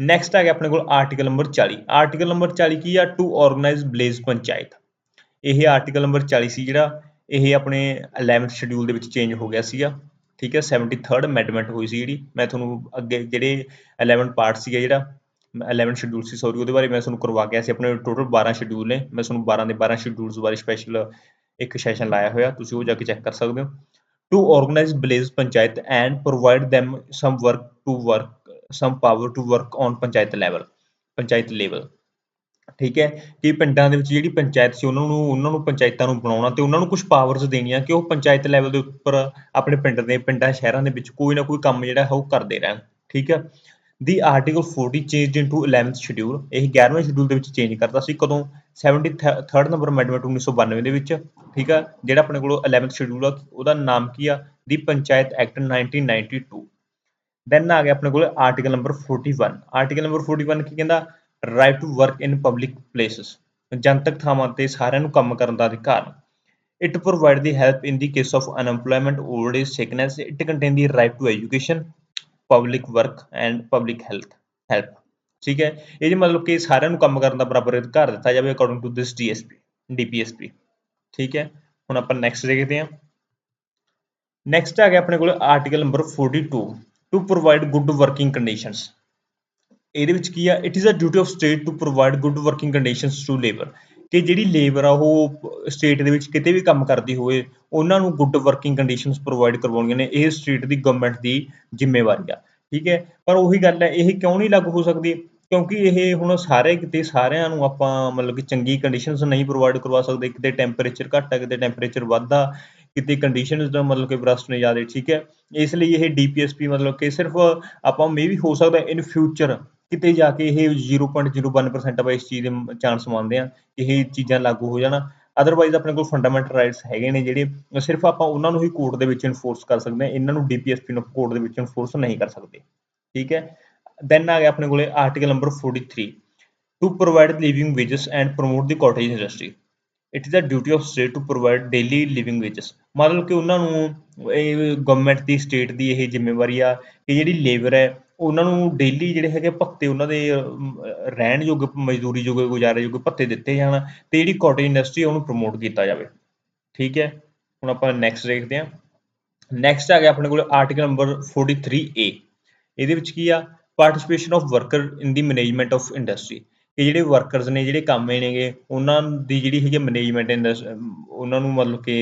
ਨੈਕਸਟ ਆ ਗਿਆ ਆਪਣੇ ਕੋਲ ਆਰਟੀਕਲ ਨੰਬਰ 40 ਆਰਟੀਕਲ ਨੰਬਰ 40 ਕੀ ਆ? To organise village panchayat. ਇਹ ਆਰਟੀਕਲ ਨੰਬਰ 40 ਸੀ ਜਿਹੜਾ, ਇਹ ਆਪਣੇ 11th ਸ਼ਡਿਊਲ ਦੇ ਵਿੱਚ ਚੇਂਜ ਹੋ ਗਿਆ ਸੀਗਾ। ਠੀਕ ਹੈ 73rd ਅਮੈਂਡਮੈਂਟ ਹੋਈ ਸੀ ਜਿਹੜੀ। ਮੈਂ ਤੁਹਾਨੂੰ ਅੱਗੇ ਜਿਹੜੇ 11 ਪਾਰਟ ਸੀਗਾ ਜਿਹੜਾ 11 ਸ਼ਡਿਊਲ ਸੀ ਸੌਰੀ ਉਹਦੇ ਬਾਰੇ ਮੈਂ ਤੁਹਾਨੂੰ ਕਰਵਾ ਗਿਆ ਸੀ। ਆਪਣੇ ਟੋਟਲ 12 ਸ਼ਡਿਊਲ ਨੇ। ਮੈਂ ਤੁਹਾਨੂੰ 12 ਦੇ 12 ਸ਼ਡਿਊਲਸ ਬਾਰੇ ਸਪੈਸ਼ਲ ਇੱਕ ਸੈਸ਼ਨ ਲਾਇਆ ਹੋਇਆ। ਤੁਸੀਂ ਉਹ ਜਾ ਕੇ ਚੈੱਕ ਕਰ ਸਕਦੇ ਹੋ। To organize village panchayat and provide them some work to work, some power to work on panchayat level panchayat level. ਠੀਕ ਹੈ? ਕਿ ਪਿੰਡਾਂ ਦੇ ਵਿੱਚ ਜਿਹੜੀ ਪੰਚਾਇਤ ਸੀ, ਉਹਨਾਂ ਨੂੰ ਉਹਨਾਂ ਨੂੰ ਪੰਚਾਇਤਾਂ ਨੂੰ ਬਣਾਉਣਾ ਤੇ ਉਹਨਾਂ ਨੂੰ ਕੁਝ ਪਾਵਰਸ ਦੇਣੀਆਂ ਕਿ ਉਹ ਪੰਚਾਇਤ ਲੈਵਲ ਦੇ ਉੱਪਰ ਆਪਣੇ ਪਿੰਡ ਦੇ, ਪਿੰਡਾਂ, ਸ਼ਹਿਰਾਂ ਦੇ ਵਿੱਚ ਕੋਈ ਨਾ ਕੋਈ ਕੰਮ ਜਿਹੜਾ ਹੈ ਉਹ ਕਰਦੇ ਰਹਿਣ। ਠੀਕ ਹੈ? The article 40 change into 11th schedule ਇਹ 11ਵੇਂ ਸ਼ਡਿਊਲ ਦੇ ਵਿੱਚ ਚੇਂਜ ਕਰਤਾ ਸੀ, ਕਦੋਂ? 73rd ਨੰਬਰ ਅਮੈਂਡਮੈਂਟ 1992 ਦੇ ਵਿੱਚ, ਠੀਕ ਆ? ਜਿਹੜਾ ਆਪਣੇ ਕੋਲ 11th ਸ਼ਡਿਊਲ ਆ, ਉਹਦਾ ਨਾਮ ਕੀ ਆ? ਦੀ ਪੰਚਾਇਤ ਐਕਟ 1992 ਦੈਨ ਆ ਗਿਆ ਆਪਣੇ ਕੋਲ ਆਰਟੀਕਲ ਨੰਬਰ 41 ਆਰਟੀਕਲ ਨੰਬਰ 41 ਕੀ ਕਹਿੰਦਾ? Right to work in public places ਜਨਤਕ ਥਾਵਾਂ ਤੇ ਸਾਰਿਆਂ ਨੂੰ ਕੰਮ ਕਰਨ ਦਾ ਅਧਿਕਾਰ। It provide the help in the case of unemployment old age sickness it contain the right to education public work and public health help ਠੀਕ ਹੈ? ਇਹ ਜੀ ਮਤਲਬ ਕਿ ਸਾਰਿਆਂ ਨੂੰ ਕੰਮ ਕਰਨ ਦਾ ਬਰਾਬਰ ਅਧਿਕਾਰ ਦਿੱਤਾ ਜਾਵੇ according to this DSP DPSP ਠੀਕ ਹੈ? ਹੁਣ ਆਪਾਂ ਨੈਕਸਟ ਦੇਖਦੇ ਹਾਂ। ਨੈਕਸਟ ਆ ਗਿਆ ਆਪਣੇ ਕੋਲ article number 42 to provide good working conditions ਇਹਦੇ ਵਿੱਚ ਕੀ ਆ? It is a duty of state to provide good working conditions to labour ਕਿ ਜਿਹੜੀ ਲੇਬਰ ਆ ਉਹ ਸਟੇਟ ਦੇ ਵਿੱਚ ਕਿਤੇ ਵੀ ਕੰਮ ਕਰਦੀ ਹੋਵੇ, ਉਹਨਾਂ ਨੂੰ ਗੁੱਡ ਵਰਕਿੰਗ ਕੰਡੀਸ਼ਨਸ ਪ੍ਰੋਵਾਈਡ ਕਰਵਾਉਣੀਆਂ ਨੇ, ਇਹ ਸਟੇਟ ਦੀ ਗਵਰਨਮੈਂਟ ਦੀ ਜ਼ਿੰਮੇਵਾਰੀ ਆ, ਠੀਕ ਹੈ? ਪਰ ਉਹੀ ਗੱਲ ਹੈ, ਇਹ ਕਿਉਂ ਨਹੀਂ ਲਾਗੂ ਹੋ ਸਕਦੀ? ਕਿਉਂਕਿ ਇਹ ਹੁਣ ਸਾਰੇ ਕਿਤੇ ਸਾਰਿਆਂ ਨੂੰ ਆਪਾਂ ਮਤਲਬ ਕਿ ਚੰਗੀ ਕੰਡੀਸ਼ਨਸ ਨਹੀਂ ਪ੍ਰੋਵਾਈਡ ਕਰਵਾ ਸਕਦੇ, ਕਿਤੇ ਟੈਂਪਰੇਚਰ ਘੱਟ ਹੈ ਕਿਤੇ ਟੈਂਪਰੇਚਰ ਵੱਧਦਾ ਕਿਤੇ ਕੰਡੀਸ਼ਨਸ ਦਾ ਮਤਲਬ ਕਿ ਬਰਸਟ ਜਾ ਜ਼ਿਆਦਾ ਠੀਕ ਹੈ? ਇਸ ਲਈ ਇਹ ਡੀਪੀਐਸਪੀ ਮਤਲਬ ਕਿ ਸਿਰਫ ਆਪਾਂ ਮੇ ਵੀ ਹੋ ਸਕਦਾ ਇਨ ਫਿਊਚਰ ਕਿਤੇ ਜਾ ਕੇ ਇਹ 0.01% ਆਪਾਂ ਇਸ ਚੀਜ਼ ਦੇ ਚਾਂਸ ਮੰਨਦੇ ਆ ਕਿ ਇਹ ਚੀਜ਼ਾਂ ਲਾਗੂ ਹੋ ਜਾਣਾ। ਅਦਰਵਾਈਜ਼ ਆਪਣੇ ਕੋਲ ਫੰਡਾਮੈਂਟਲ ਰਾਈਟਸ ਹੈਗੇ ਨੇ ਜਿਹੜੇ ਸਿਰਫ ਆਪਾਂ ਉਹਨਾਂ ਨੂੰ ਹੀ ਕੋਰਟ ਦੇ ਵਿੱਚ ਇਨਫੋਰਸ ਕਰ ਸਕਦੇ ਆ ਇਹਨਾਂ ਨੂੰ ਡੀਪੀਐਸਪੀ ਨੂੰ ਕੋਰਟ ਦੇ ਵਿੱਚ ਇਨਫੋਰਸ ਨਹੀਂ ਕਰ ਸਕਦੇ। ਠੀਕ ਹੈ? ਦੈਨ ਆ ਗਿਆ ਆਪਣੇ ਕੋਲੇ article number 43 to provide living wages and promote the cottage industry it is the duty of state to provide daily living wages ਮਤਲਬ ਕਿ ਉਹਨਾਂ ਨੂੰ ਇਹ ਗਵਰਨਮੈਂਟ ਦੀ ਸਟੇਟ ਦੀ ਇਹ ਜ਼ਿੰਮੇਵਾਰੀ ਆ ਕਿ ਜਿਹੜੀ ਲੇਬਰ ਹੈ, ਉਹਨਾਂ ਨੂੰ ਡੇਲੀ ਜਿਹੜੇ ਹੈਗੇ ਭੱਤੇ ਉਹਨਾਂ ਦੇ ਰਹਿਣ ਯੋਗ, ਮਜ਼ਦੂਰੀ ਯੋਗ, ਗੁਜ਼ਾਰੇ ਯੋਗ ਭੱਤੇ ਦਿੱਤੇ ਜਾਣ ਤੇ ਜਿਹੜੀ ਕਾਟੇਜ ਇੰਡਸਟਰੀ ਉਹਨੂੰ ਪ੍ਰਮੋਟ ਕੀਤਾ ਜਾਵੇ। ਠੀਕ ਹੈ? ਹੁਣ ਆਪਾਂ ਨੈਕਸਟ ਦੇਖਦੇ ਹਾਂ। ਨੈਕਸਟ ਆ ਗਿਆ ਆਪਣੇ ਕੋਲ ਆਰਟੀਕਲ ਨੰਬਰ 43A ਇਹਦੇ ਵਿੱਚ ਕੀ ਆ? Participation of worker in the management of industry ਕਿ ਜਿਹੜੇ ਵਰਕਰਸ ਨੇ, ਜਿਹੜੇ ਕਾਮੇ ਨੇਗੇ, ਉਹਨਾਂ ਦੀ ਜਿਹੜੀ ਹੈਗੀ ਮੈਨੇਜਮੈਂਟ ਉਹਨਾਂ ਨੂੰ ਮਤਲਬ ਕਿ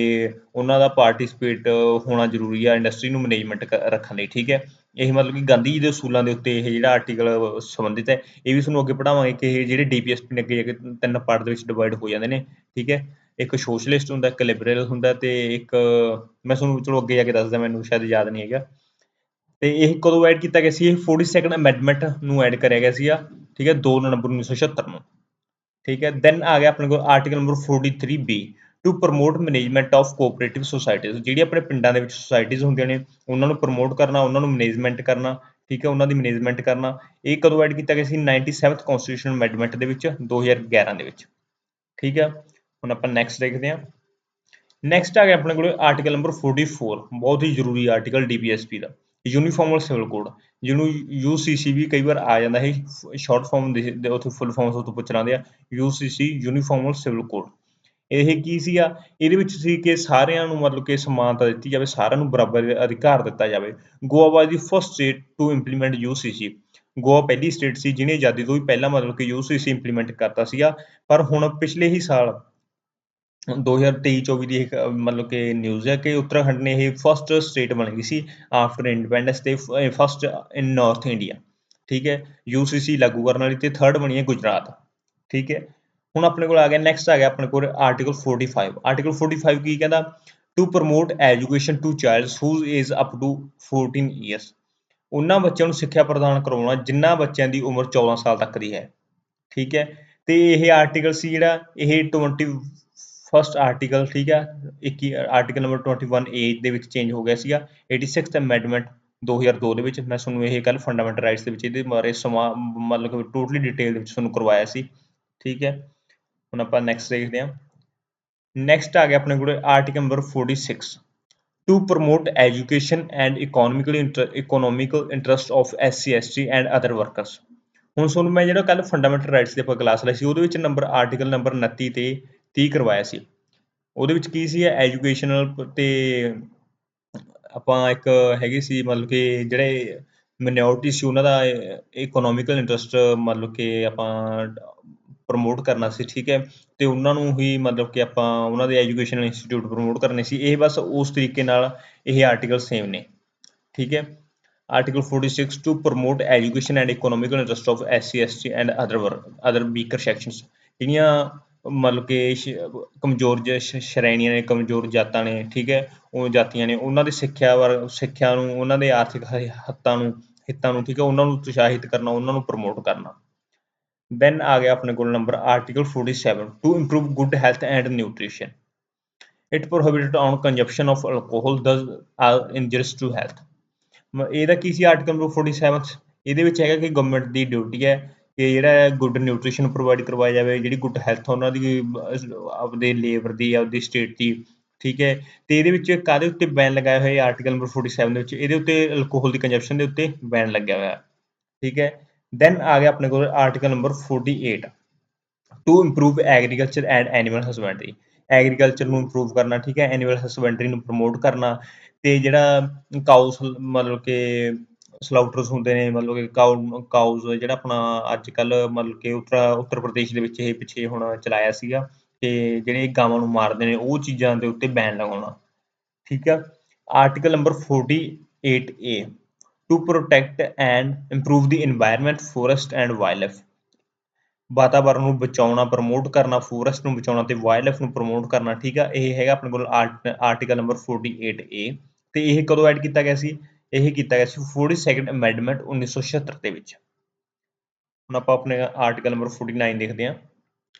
ਉਹਨਾਂ ਦਾ ਪਾਰਟਿਸਿਪੇਟ ਹੋਣਾ ਜ਼ਰੂਰੀ ਆ ਇੰਡਸਟਰੀ ਨੂੰ ਮੈਨੇਜਮੈਂਟ ਰੱਖਣ ਲਈ, ਠੀਕ ਹੈ? ਇਹ ਮਤਲਬ ਕਿ ਗਾਂਧੀ ਜੀ ਦੇ ਅਸੂਲਾਂ ਦੇ ਉੱਤੇ ਇਹ ਜਿਹੜਾ ਆਰਟੀਕਲ ਸੰਬੰਧਿਤ ਹੈ, ਇਹ ਵੀ ਤੁਹਾਨੂੰ ਅੱਗੇ ਪੜਾਵਾਂਗੇ ਕਿ ਇਹ ਜਿਹੜੇ ਡੀਪੀਐਸਪੀ ਨੇ ਅੱਗੇ ਜਾ ਕੇ ਤਿੰਨ ਪਾਰਟ ਦੇ ਵਿੱਚ ਡਿਵਾਈਡ ਹੋ ਜਾਂਦੇ ਨੇ, ਠੀਕ ਹੈ? ਇੱਕ ਸੋਸ਼ਲਿਸਟ ਹੁੰਦਾ, ਇੱਕ ਲਿਬਰਲ ਹੁੰਦਾ ਤੇ ਇੱਕ, ਮੈਂ ਤੁਹਾਨੂੰ ਚਲੋ ਅੱਗੇ ਜਾ ਕੇ ਦੱਸਦਾ, ਮੈਨੂੰ ਸ਼ਾਇਦ ਯਾਦ ਨਹੀਂ ਹੈਗਾ। ਤੇ ਇਹ ਕਦੋਂ ਐਡ ਕੀਤਾ ਗਿਆ ਸੀ? ਇਹ 42nd ਅਮੈਂਡਮੈਂਟ ਨੂੰ ਐਡ ਕਰਿਆ ਗਿਆ ਸੀਗਾ। ਠੀਕ ਹੈ 2 ਨਵੰਬਰ 1976 ਨੂੰ। ਠੀਕ ਹੈ ਦੈਨ ਆ ਗਿਆ ਆਪਣੇ ਕੋਲ article number 43 B to promote management of cooperative societies ਜਿਹੜੀ ਆਪਣੇ ਪਿੰਡਾਂ ਦੇ ਵਿੱਚ ਸੁਸਾਇਟੀਜ਼ ਹੁੰਦੀਆਂ ਨੇ, ਉਹਨਾਂ ਨੂੰ ਪ੍ਰਮੋਟ ਕਰਨਾ, ਉਹਨਾਂ ਨੂੰ ਮੈਨੇਜਮੈਂਟ ਕਰਨਾ, ਠੀਕ ਹੈ, ਉਹਨਾਂ ਦੀ ਮੈਨੇਜਮੈਂਟ ਕਰਨਾ। ਇਹ ਕਦੋਂ ਐਡ ਕੀਤਾ ਗਿਆ ਸੀ? 97th ਕਨਸਟੀਟਿਊਸ਼ਨ ਅਮੈਂਡਮੈਂਟ ਦੇ ਵਿੱਚ 2011 ਦੇ ਵਿੱਚ। ਠੀਕ ਹੈ, ਹੁਣ ਆਪਾਂ ਨੈਕਸਟ ਦੇਖਦੇ ਹਾਂ। ਨੈਕਸਟ ਆ ਗਿਆ ਆਪਣੇ ਕੋਲ ਆਰਟੀਕਲ ਨੰਬਰ 44 ਬਹੁਤ ਹੀ ਜ਼ਰੂਰੀ ਆਰਟੀਕਲ ਡੀਪੀਐਸਪੀ ਦਾ। ਯੂਨੀਫਾਰਮਲ ਸਿਵਲ ਕੋਡ ਜਿਹਨੂੰ ਯੂਸੀਸੀ ਵੀ ਕਈ ਵਾਰ ਆ ਜਾਂਦਾ ਹੈ ਸ਼ਾਰਟ ਫਾਰਮ ਦੇ ਉੱਥੇ ਫੁੱਲ ਫਾਰਮਸ ਉੱਤੇ ਪੁੱਛ ਲਾਂਦੇ ਆ ਯੂਸੀਸੀ ਯੂਨੀਫਾਰਮਲ ਸਿਵਲ ਕੋਡ ਇਹ ਕੀ ਸੀ ਆ? ਇਹਦੇ ਵਿੱਚ ਸੀ ਕਿ ਸਾਰਿਆਂ ਨੂੰ ਮਤਲਬ ਕਿ ਸਮਾਨਤਾ ਦਿੱਤੀ ਜਾਵੇ, ਸਾਰਿਆਂ ਨੂੰ ਬਰਾਬਰ ਅਧਿਕਾਰ ਦਿੱਤਾ ਜਾਵੇ। Goa was the first state to implement UCC Goa ਪਹਿਲੀ ਸਟੇਟ ਸੀ, ਜਿਹਨੇ ਆਜ਼ਾਦੀ ਤੋਂ ਵੀ ਪਹਿਲਾਂ ਮਤਲਬ ਕਿ ਯੂਸੀਸੀ ਇੰਪਲੀਮੈਂਟ ਕਰਤਾ ਸੀਗਾ। ਪਰ ਹੁਣ ਪਿਛਲੇ ਹੀ ਸਾਲ 2023-24 ਦੀ ਇੱਕ ਮਤਲਬ ਕਿ ਨਿਊਜ਼ ਹੈ ਕਿ ਉੱਤਰਾਖੰਡ ਨੇ ਇਹ ਫਸਟ ਸਟੇਟ ਬਣ ਗਈ ਸੀ ਆਫਟਰ ਇੰਡੀਪੈਂਡੈਂਸ ਤੇ ਫਸਟ ਇਨ ਨਾਰਥ ਇੰਡੀਆ ਠੀਕ ਹੈ? ਯੂਸੀਸੀ ਲਾਗੂ ਕਰਨ ਵਾਲੀ ਤੇ ਥਰਡ ਬਣੀ ਹੈ ਗੁਜਰਾਤ, ਠੀਕ ਹੈ? ਹੁਣ ਆਪਣੇ ਕੋਲ ਆ ਗਿਆ ਨੈਕਸਟ ਆ ਗਿਆ ਆਪਣੇ ਕੋਲ ਆਰਟੀਕਲ 45 ਆਰਟੀਕਲ 45 ਕੀ ਕਹਿੰਦਾ? To promote education to childs who is up to 14 years ਉਹਨਾਂ ਬੱਚਿਆਂ ਨੂੰ ਸਿੱਖਿਆ ਪ੍ਰਦਾਨ ਕਰਵਾਉਣਾ ਜਿਨ੍ਹਾਂ ਬੱਚਿਆਂ ਦੀ ਉਮਰ 14 ਸਾਲ ਤੱਕ ਦੀ ਹੈ, ਠੀਕ ਹੈ? ਤੇ ਇਹ ਆਰਟੀਕਲ ਸੀ ਜਿਹੜਾ, ਇਹ 20 ਫਸਟ ਆਰਟੀਕਲ ਠੀਕ ਹੈ 21 ਆਰਟੀਕਲ ਨੰਬਰ 21 ਏ ਦੇ ਵਿੱਚ ਚੇਂਜ ਹੋ ਗਿਆ ਸੀਗਾ। 86th ਅਮੈਂਡਮੈਂਟ 2002 ਦੇ ਵਿੱਚ। ਮੈਂ ਤੁਹਾਨੂੰ ਇਹ ਕੱਲ ਫੰਡਾਮੈਂਟਲ ਰਾਈਟਸ ਦੇ ਵਿੱਚ ਇਹਦੇ ਬਾਰੇ ਸਮਾ, ਮਤਲਬ ਟੋਟਲੀ ਡਿਟੇਲ ਦੇ ਵਿੱਚ ਤੁਹਾਨੂੰ ਕਰਵਾਇਆ ਸੀ। ਠੀਕ ਹੈ, ਹੁਣ ਆਪਾਂ ਨੈਕਸਟ ਦੇਖਦੇ ਹਾਂ। ਨੈਕਸਟ ਆ ਗਿਆ ਆਪਣੇ ਕੋਲ article number 46 to promote education and economical economical interest of SC ST and other workers ਹੁਣ ਤੁਹਾਨੂੰ ਮੈਂ ਜਿਹੜਾ ਕੱਲ ਫੰਡਾਮੈਂਟਲ ਰਾਈਟਸ ਦੇ ਆਪਾਂ ਕਲਾਸ ਲਈ ਸੀ, ਉਹਦੇ ਵਿੱਚ ਨੰਬਰ ਆਰਟੀਕਲ ਨੰਬਰ 29 ਤੇ 30 ਕਰਵਾਇਆ ਸੀ। ਉਹਦੇ ਵਿੱਚ ਕੀ ਸੀ ਐਜੂਕੇਸ਼ਨਲ ਤੇ ਆਪਾਂ ਇੱਕ ਹੈਗੀ ਸੀ, ਮਤਲਬ ਕਿ ਜਿਹੜੇ ਮਿਨੋਰਟੀ ਸੀ, ਉਹਨਾਂ ਦਾ ਇਕਨੋਮਿਕਲ ਇੰਟਰਸਟ ਮਤਲਬ ਕਿ ਆਪਾਂ ਪ੍ਰਮੋਟ ਕਰਨਾ ਸੀ, ਠੀਕ ਹੈ। ਤੇ ਉਹਨਾਂ ਨੂੰ ਹੀ ਮਤਲਬ ਕਿ ਆਪਾਂ ਉਹਨਾਂ ਦੇ ਐਜੂਕੇਸ਼ਨਲ ਇੰਸਟੀਚਿਊਟ ਪ੍ਰਮੋਟ ਕਰਨੇ ਸੀ। ਇਹ ਬਸ ਉਸ ਤਰੀਕੇ ਨਾਲ ਇਹ ਆਰਟੀਕਲ ਸੇਮ ਨੇ, ਠੀਕ ਹੈ। Article 46 to promote education and economical interest of SC ST and other other weaker sections ਜਿਹੜੀਆਂ ਮਤਲਬ ਕਿ ਕਮਜ਼ੋਰ ਸ਼੍ਰੇਣੀਆਂ ਨੇ, ਕਮਜ਼ੋਰ ਜਾਤਾਂ ਨੇ, ਠੀਕ ਹੈ, ਉਹ ਜਾਤੀਆਂ ਨੇ, ਉਹਨਾਂ ਦੀ ਸਿੱਖਿਆ ਵਰ, ਸਿੱਖਿਆ ਨੂੰ, ਉਹਨਾਂ ਦੇ ਆਰਥਿਕ ਹੱਤਾਂ ਨੂੰ, ਹਿੱਤਾਂ ਨੂੰ, ਠੀਕ ਹੈ, ਉਹਨਾਂ ਨੂੰ ਉਤਸ਼ਾਹਿਤ ਕਰਨਾ, ਉਹਨਾਂ ਨੂੰ ਪ੍ਰਮੋਟ ਕਰਨਾ। ਦੈਨ ਆ ਗਿਆ ਆਪਣੇ ਕੋਲ number article 47 to improve good health and nutrition it prohibited on consumption of alcohol this are injurious to health ਇਹਦਾ ਕੀ ਸੀ ਆਰਟੀਕਲ ਨੰਬਰ 47 ਇਹਦੇ ਵਿੱਚ ਹੈਗਾ ਕਿ ਗਵਰਨਮੈਂਟ ਦੀ ਡਿਊਟੀ ਹੈ ਕਿ ਜਿਹੜਾ ਗੁੱਡ ਨਿਊਟ੍ਰੀਸ਼ਨ ਪ੍ਰੋਵਾਈਡ ਕਰਵਾਇਆ ਜਾਵੇ, ਜਿਹੜੀ ਗੁੱਡ ਹੈਲਥ ਉਹਨਾਂ ਦੀ ਆਪਦੇ ਲੇਬਰ ਦੀ, ਆਪਦੀ ਸਟੇਟ ਦੀ, ਠੀਕ ਹੈ? ਤੇ ਇਹਦੇ ਵਿੱਚ ਕਾਦੇ ਉੱਤੇ ਬੈਨ ਲਗਾਇਆ ਹੋਇਆ ਆਰਟੀਕਲ ਨੰਬਰ 47 ਦੇ ਵਿੱਚ? ਇਹਦੇ ਉੱਤੇ ਅਲਕੋਹਲ ਦੀ ਕੰਜ਼ੰਪਸ਼ਨ ਦੇ ਉੱਤੇ ਬੈਨ ਲੱਗਿਆ ਹੋਇਆ, ਠੀਕ ਹੈ? ਦੈਨ ਆ ਗਿਆ ਆਪਣੇ ਕੋਲ article number 48 to improve agriculture and animal husbandry agriculture ਨੂੰ ਇੰਪਰੂਵ ਕਰਨਾ, ਠੀਕ ਹੈ? ਐਨੀਮਲ ਹਸਬੈਂਡਰੀ ਨੂੰ ਪ੍ਰਮੋਟ ਕਰਨਾ, ਤੇ ਜਿਹੜਾ ਕਾਊਸ ਮਤਲਬ ਕਿ ਸਲਾਊਟਰਸ ਹੁੰਦੇ ਨੇ, ਮਤਲਬ ਕਿ ਕਾਊ, ਕਾਊਜ਼ ਜਿਹੜਾ ਆਪਣਾ ਅੱਜ ਕੱਲ ਮਤਲਬ ਕਿ ਉੱਤਰ ਉੱਤਰ ਪ੍ਰਦੇਸ਼ ਦੇ ਵਿੱਚ ਇਹ ਪਿੱਛੇ ਹੁਣ ਚਲਾਇਆ ਸੀਗਾ ਤੇ ਜਿਹੜੇ ਗਾਵਾਂ ਨੂੰ ਮਾਰਦੇ ਨੇ, ਉਹ ਚੀਜ਼ਾਂ ਦੇ ਉੱਤੇ ਬੈਨ ਲਗਾਉਣਾ। ਠੀਕ ਆ? Article number 48A to protect and improve the environment forest and wildlife ਵਾਤਾਵਰਣ ਨੂੰ ਬਚਾਉਣਾ ਪ੍ਰਮੋਟ ਕਰਨਾ ਫੋਰੈਸਟ ਨੂੰ ਬਚਾਉਣਾ ਤੇ ਵਾਈਲਡਲਾਈਫ ਨੂੰ ਪ੍ਰਮੋਟ ਕਰਨਾ, ਠੀਕ ਆ? ਇਹ ਹੈਗਾ ਆਪਣੇ ਕੋਲ ਆਰਟੀਕਲ ਨੰਬਰ 48A ਤੇ ਇਹ ਕਦੋਂ ਐਡ ਕੀਤਾ ਗਿਆ ਸੀ? ਇਹ ਕੀਤਾ ਗਿਆ ਸੀ 42nd ਅਮੈਂਡਮੈਂਟ 1976 ਦੇ ਵਿੱਚ। ਹੁਣ ਆਪਾਂ ਆਪਣੇ ਆਰਟੀਕਲ ਨੰਬਰ 49 ਦੇਖਦੇ ਹਾਂ।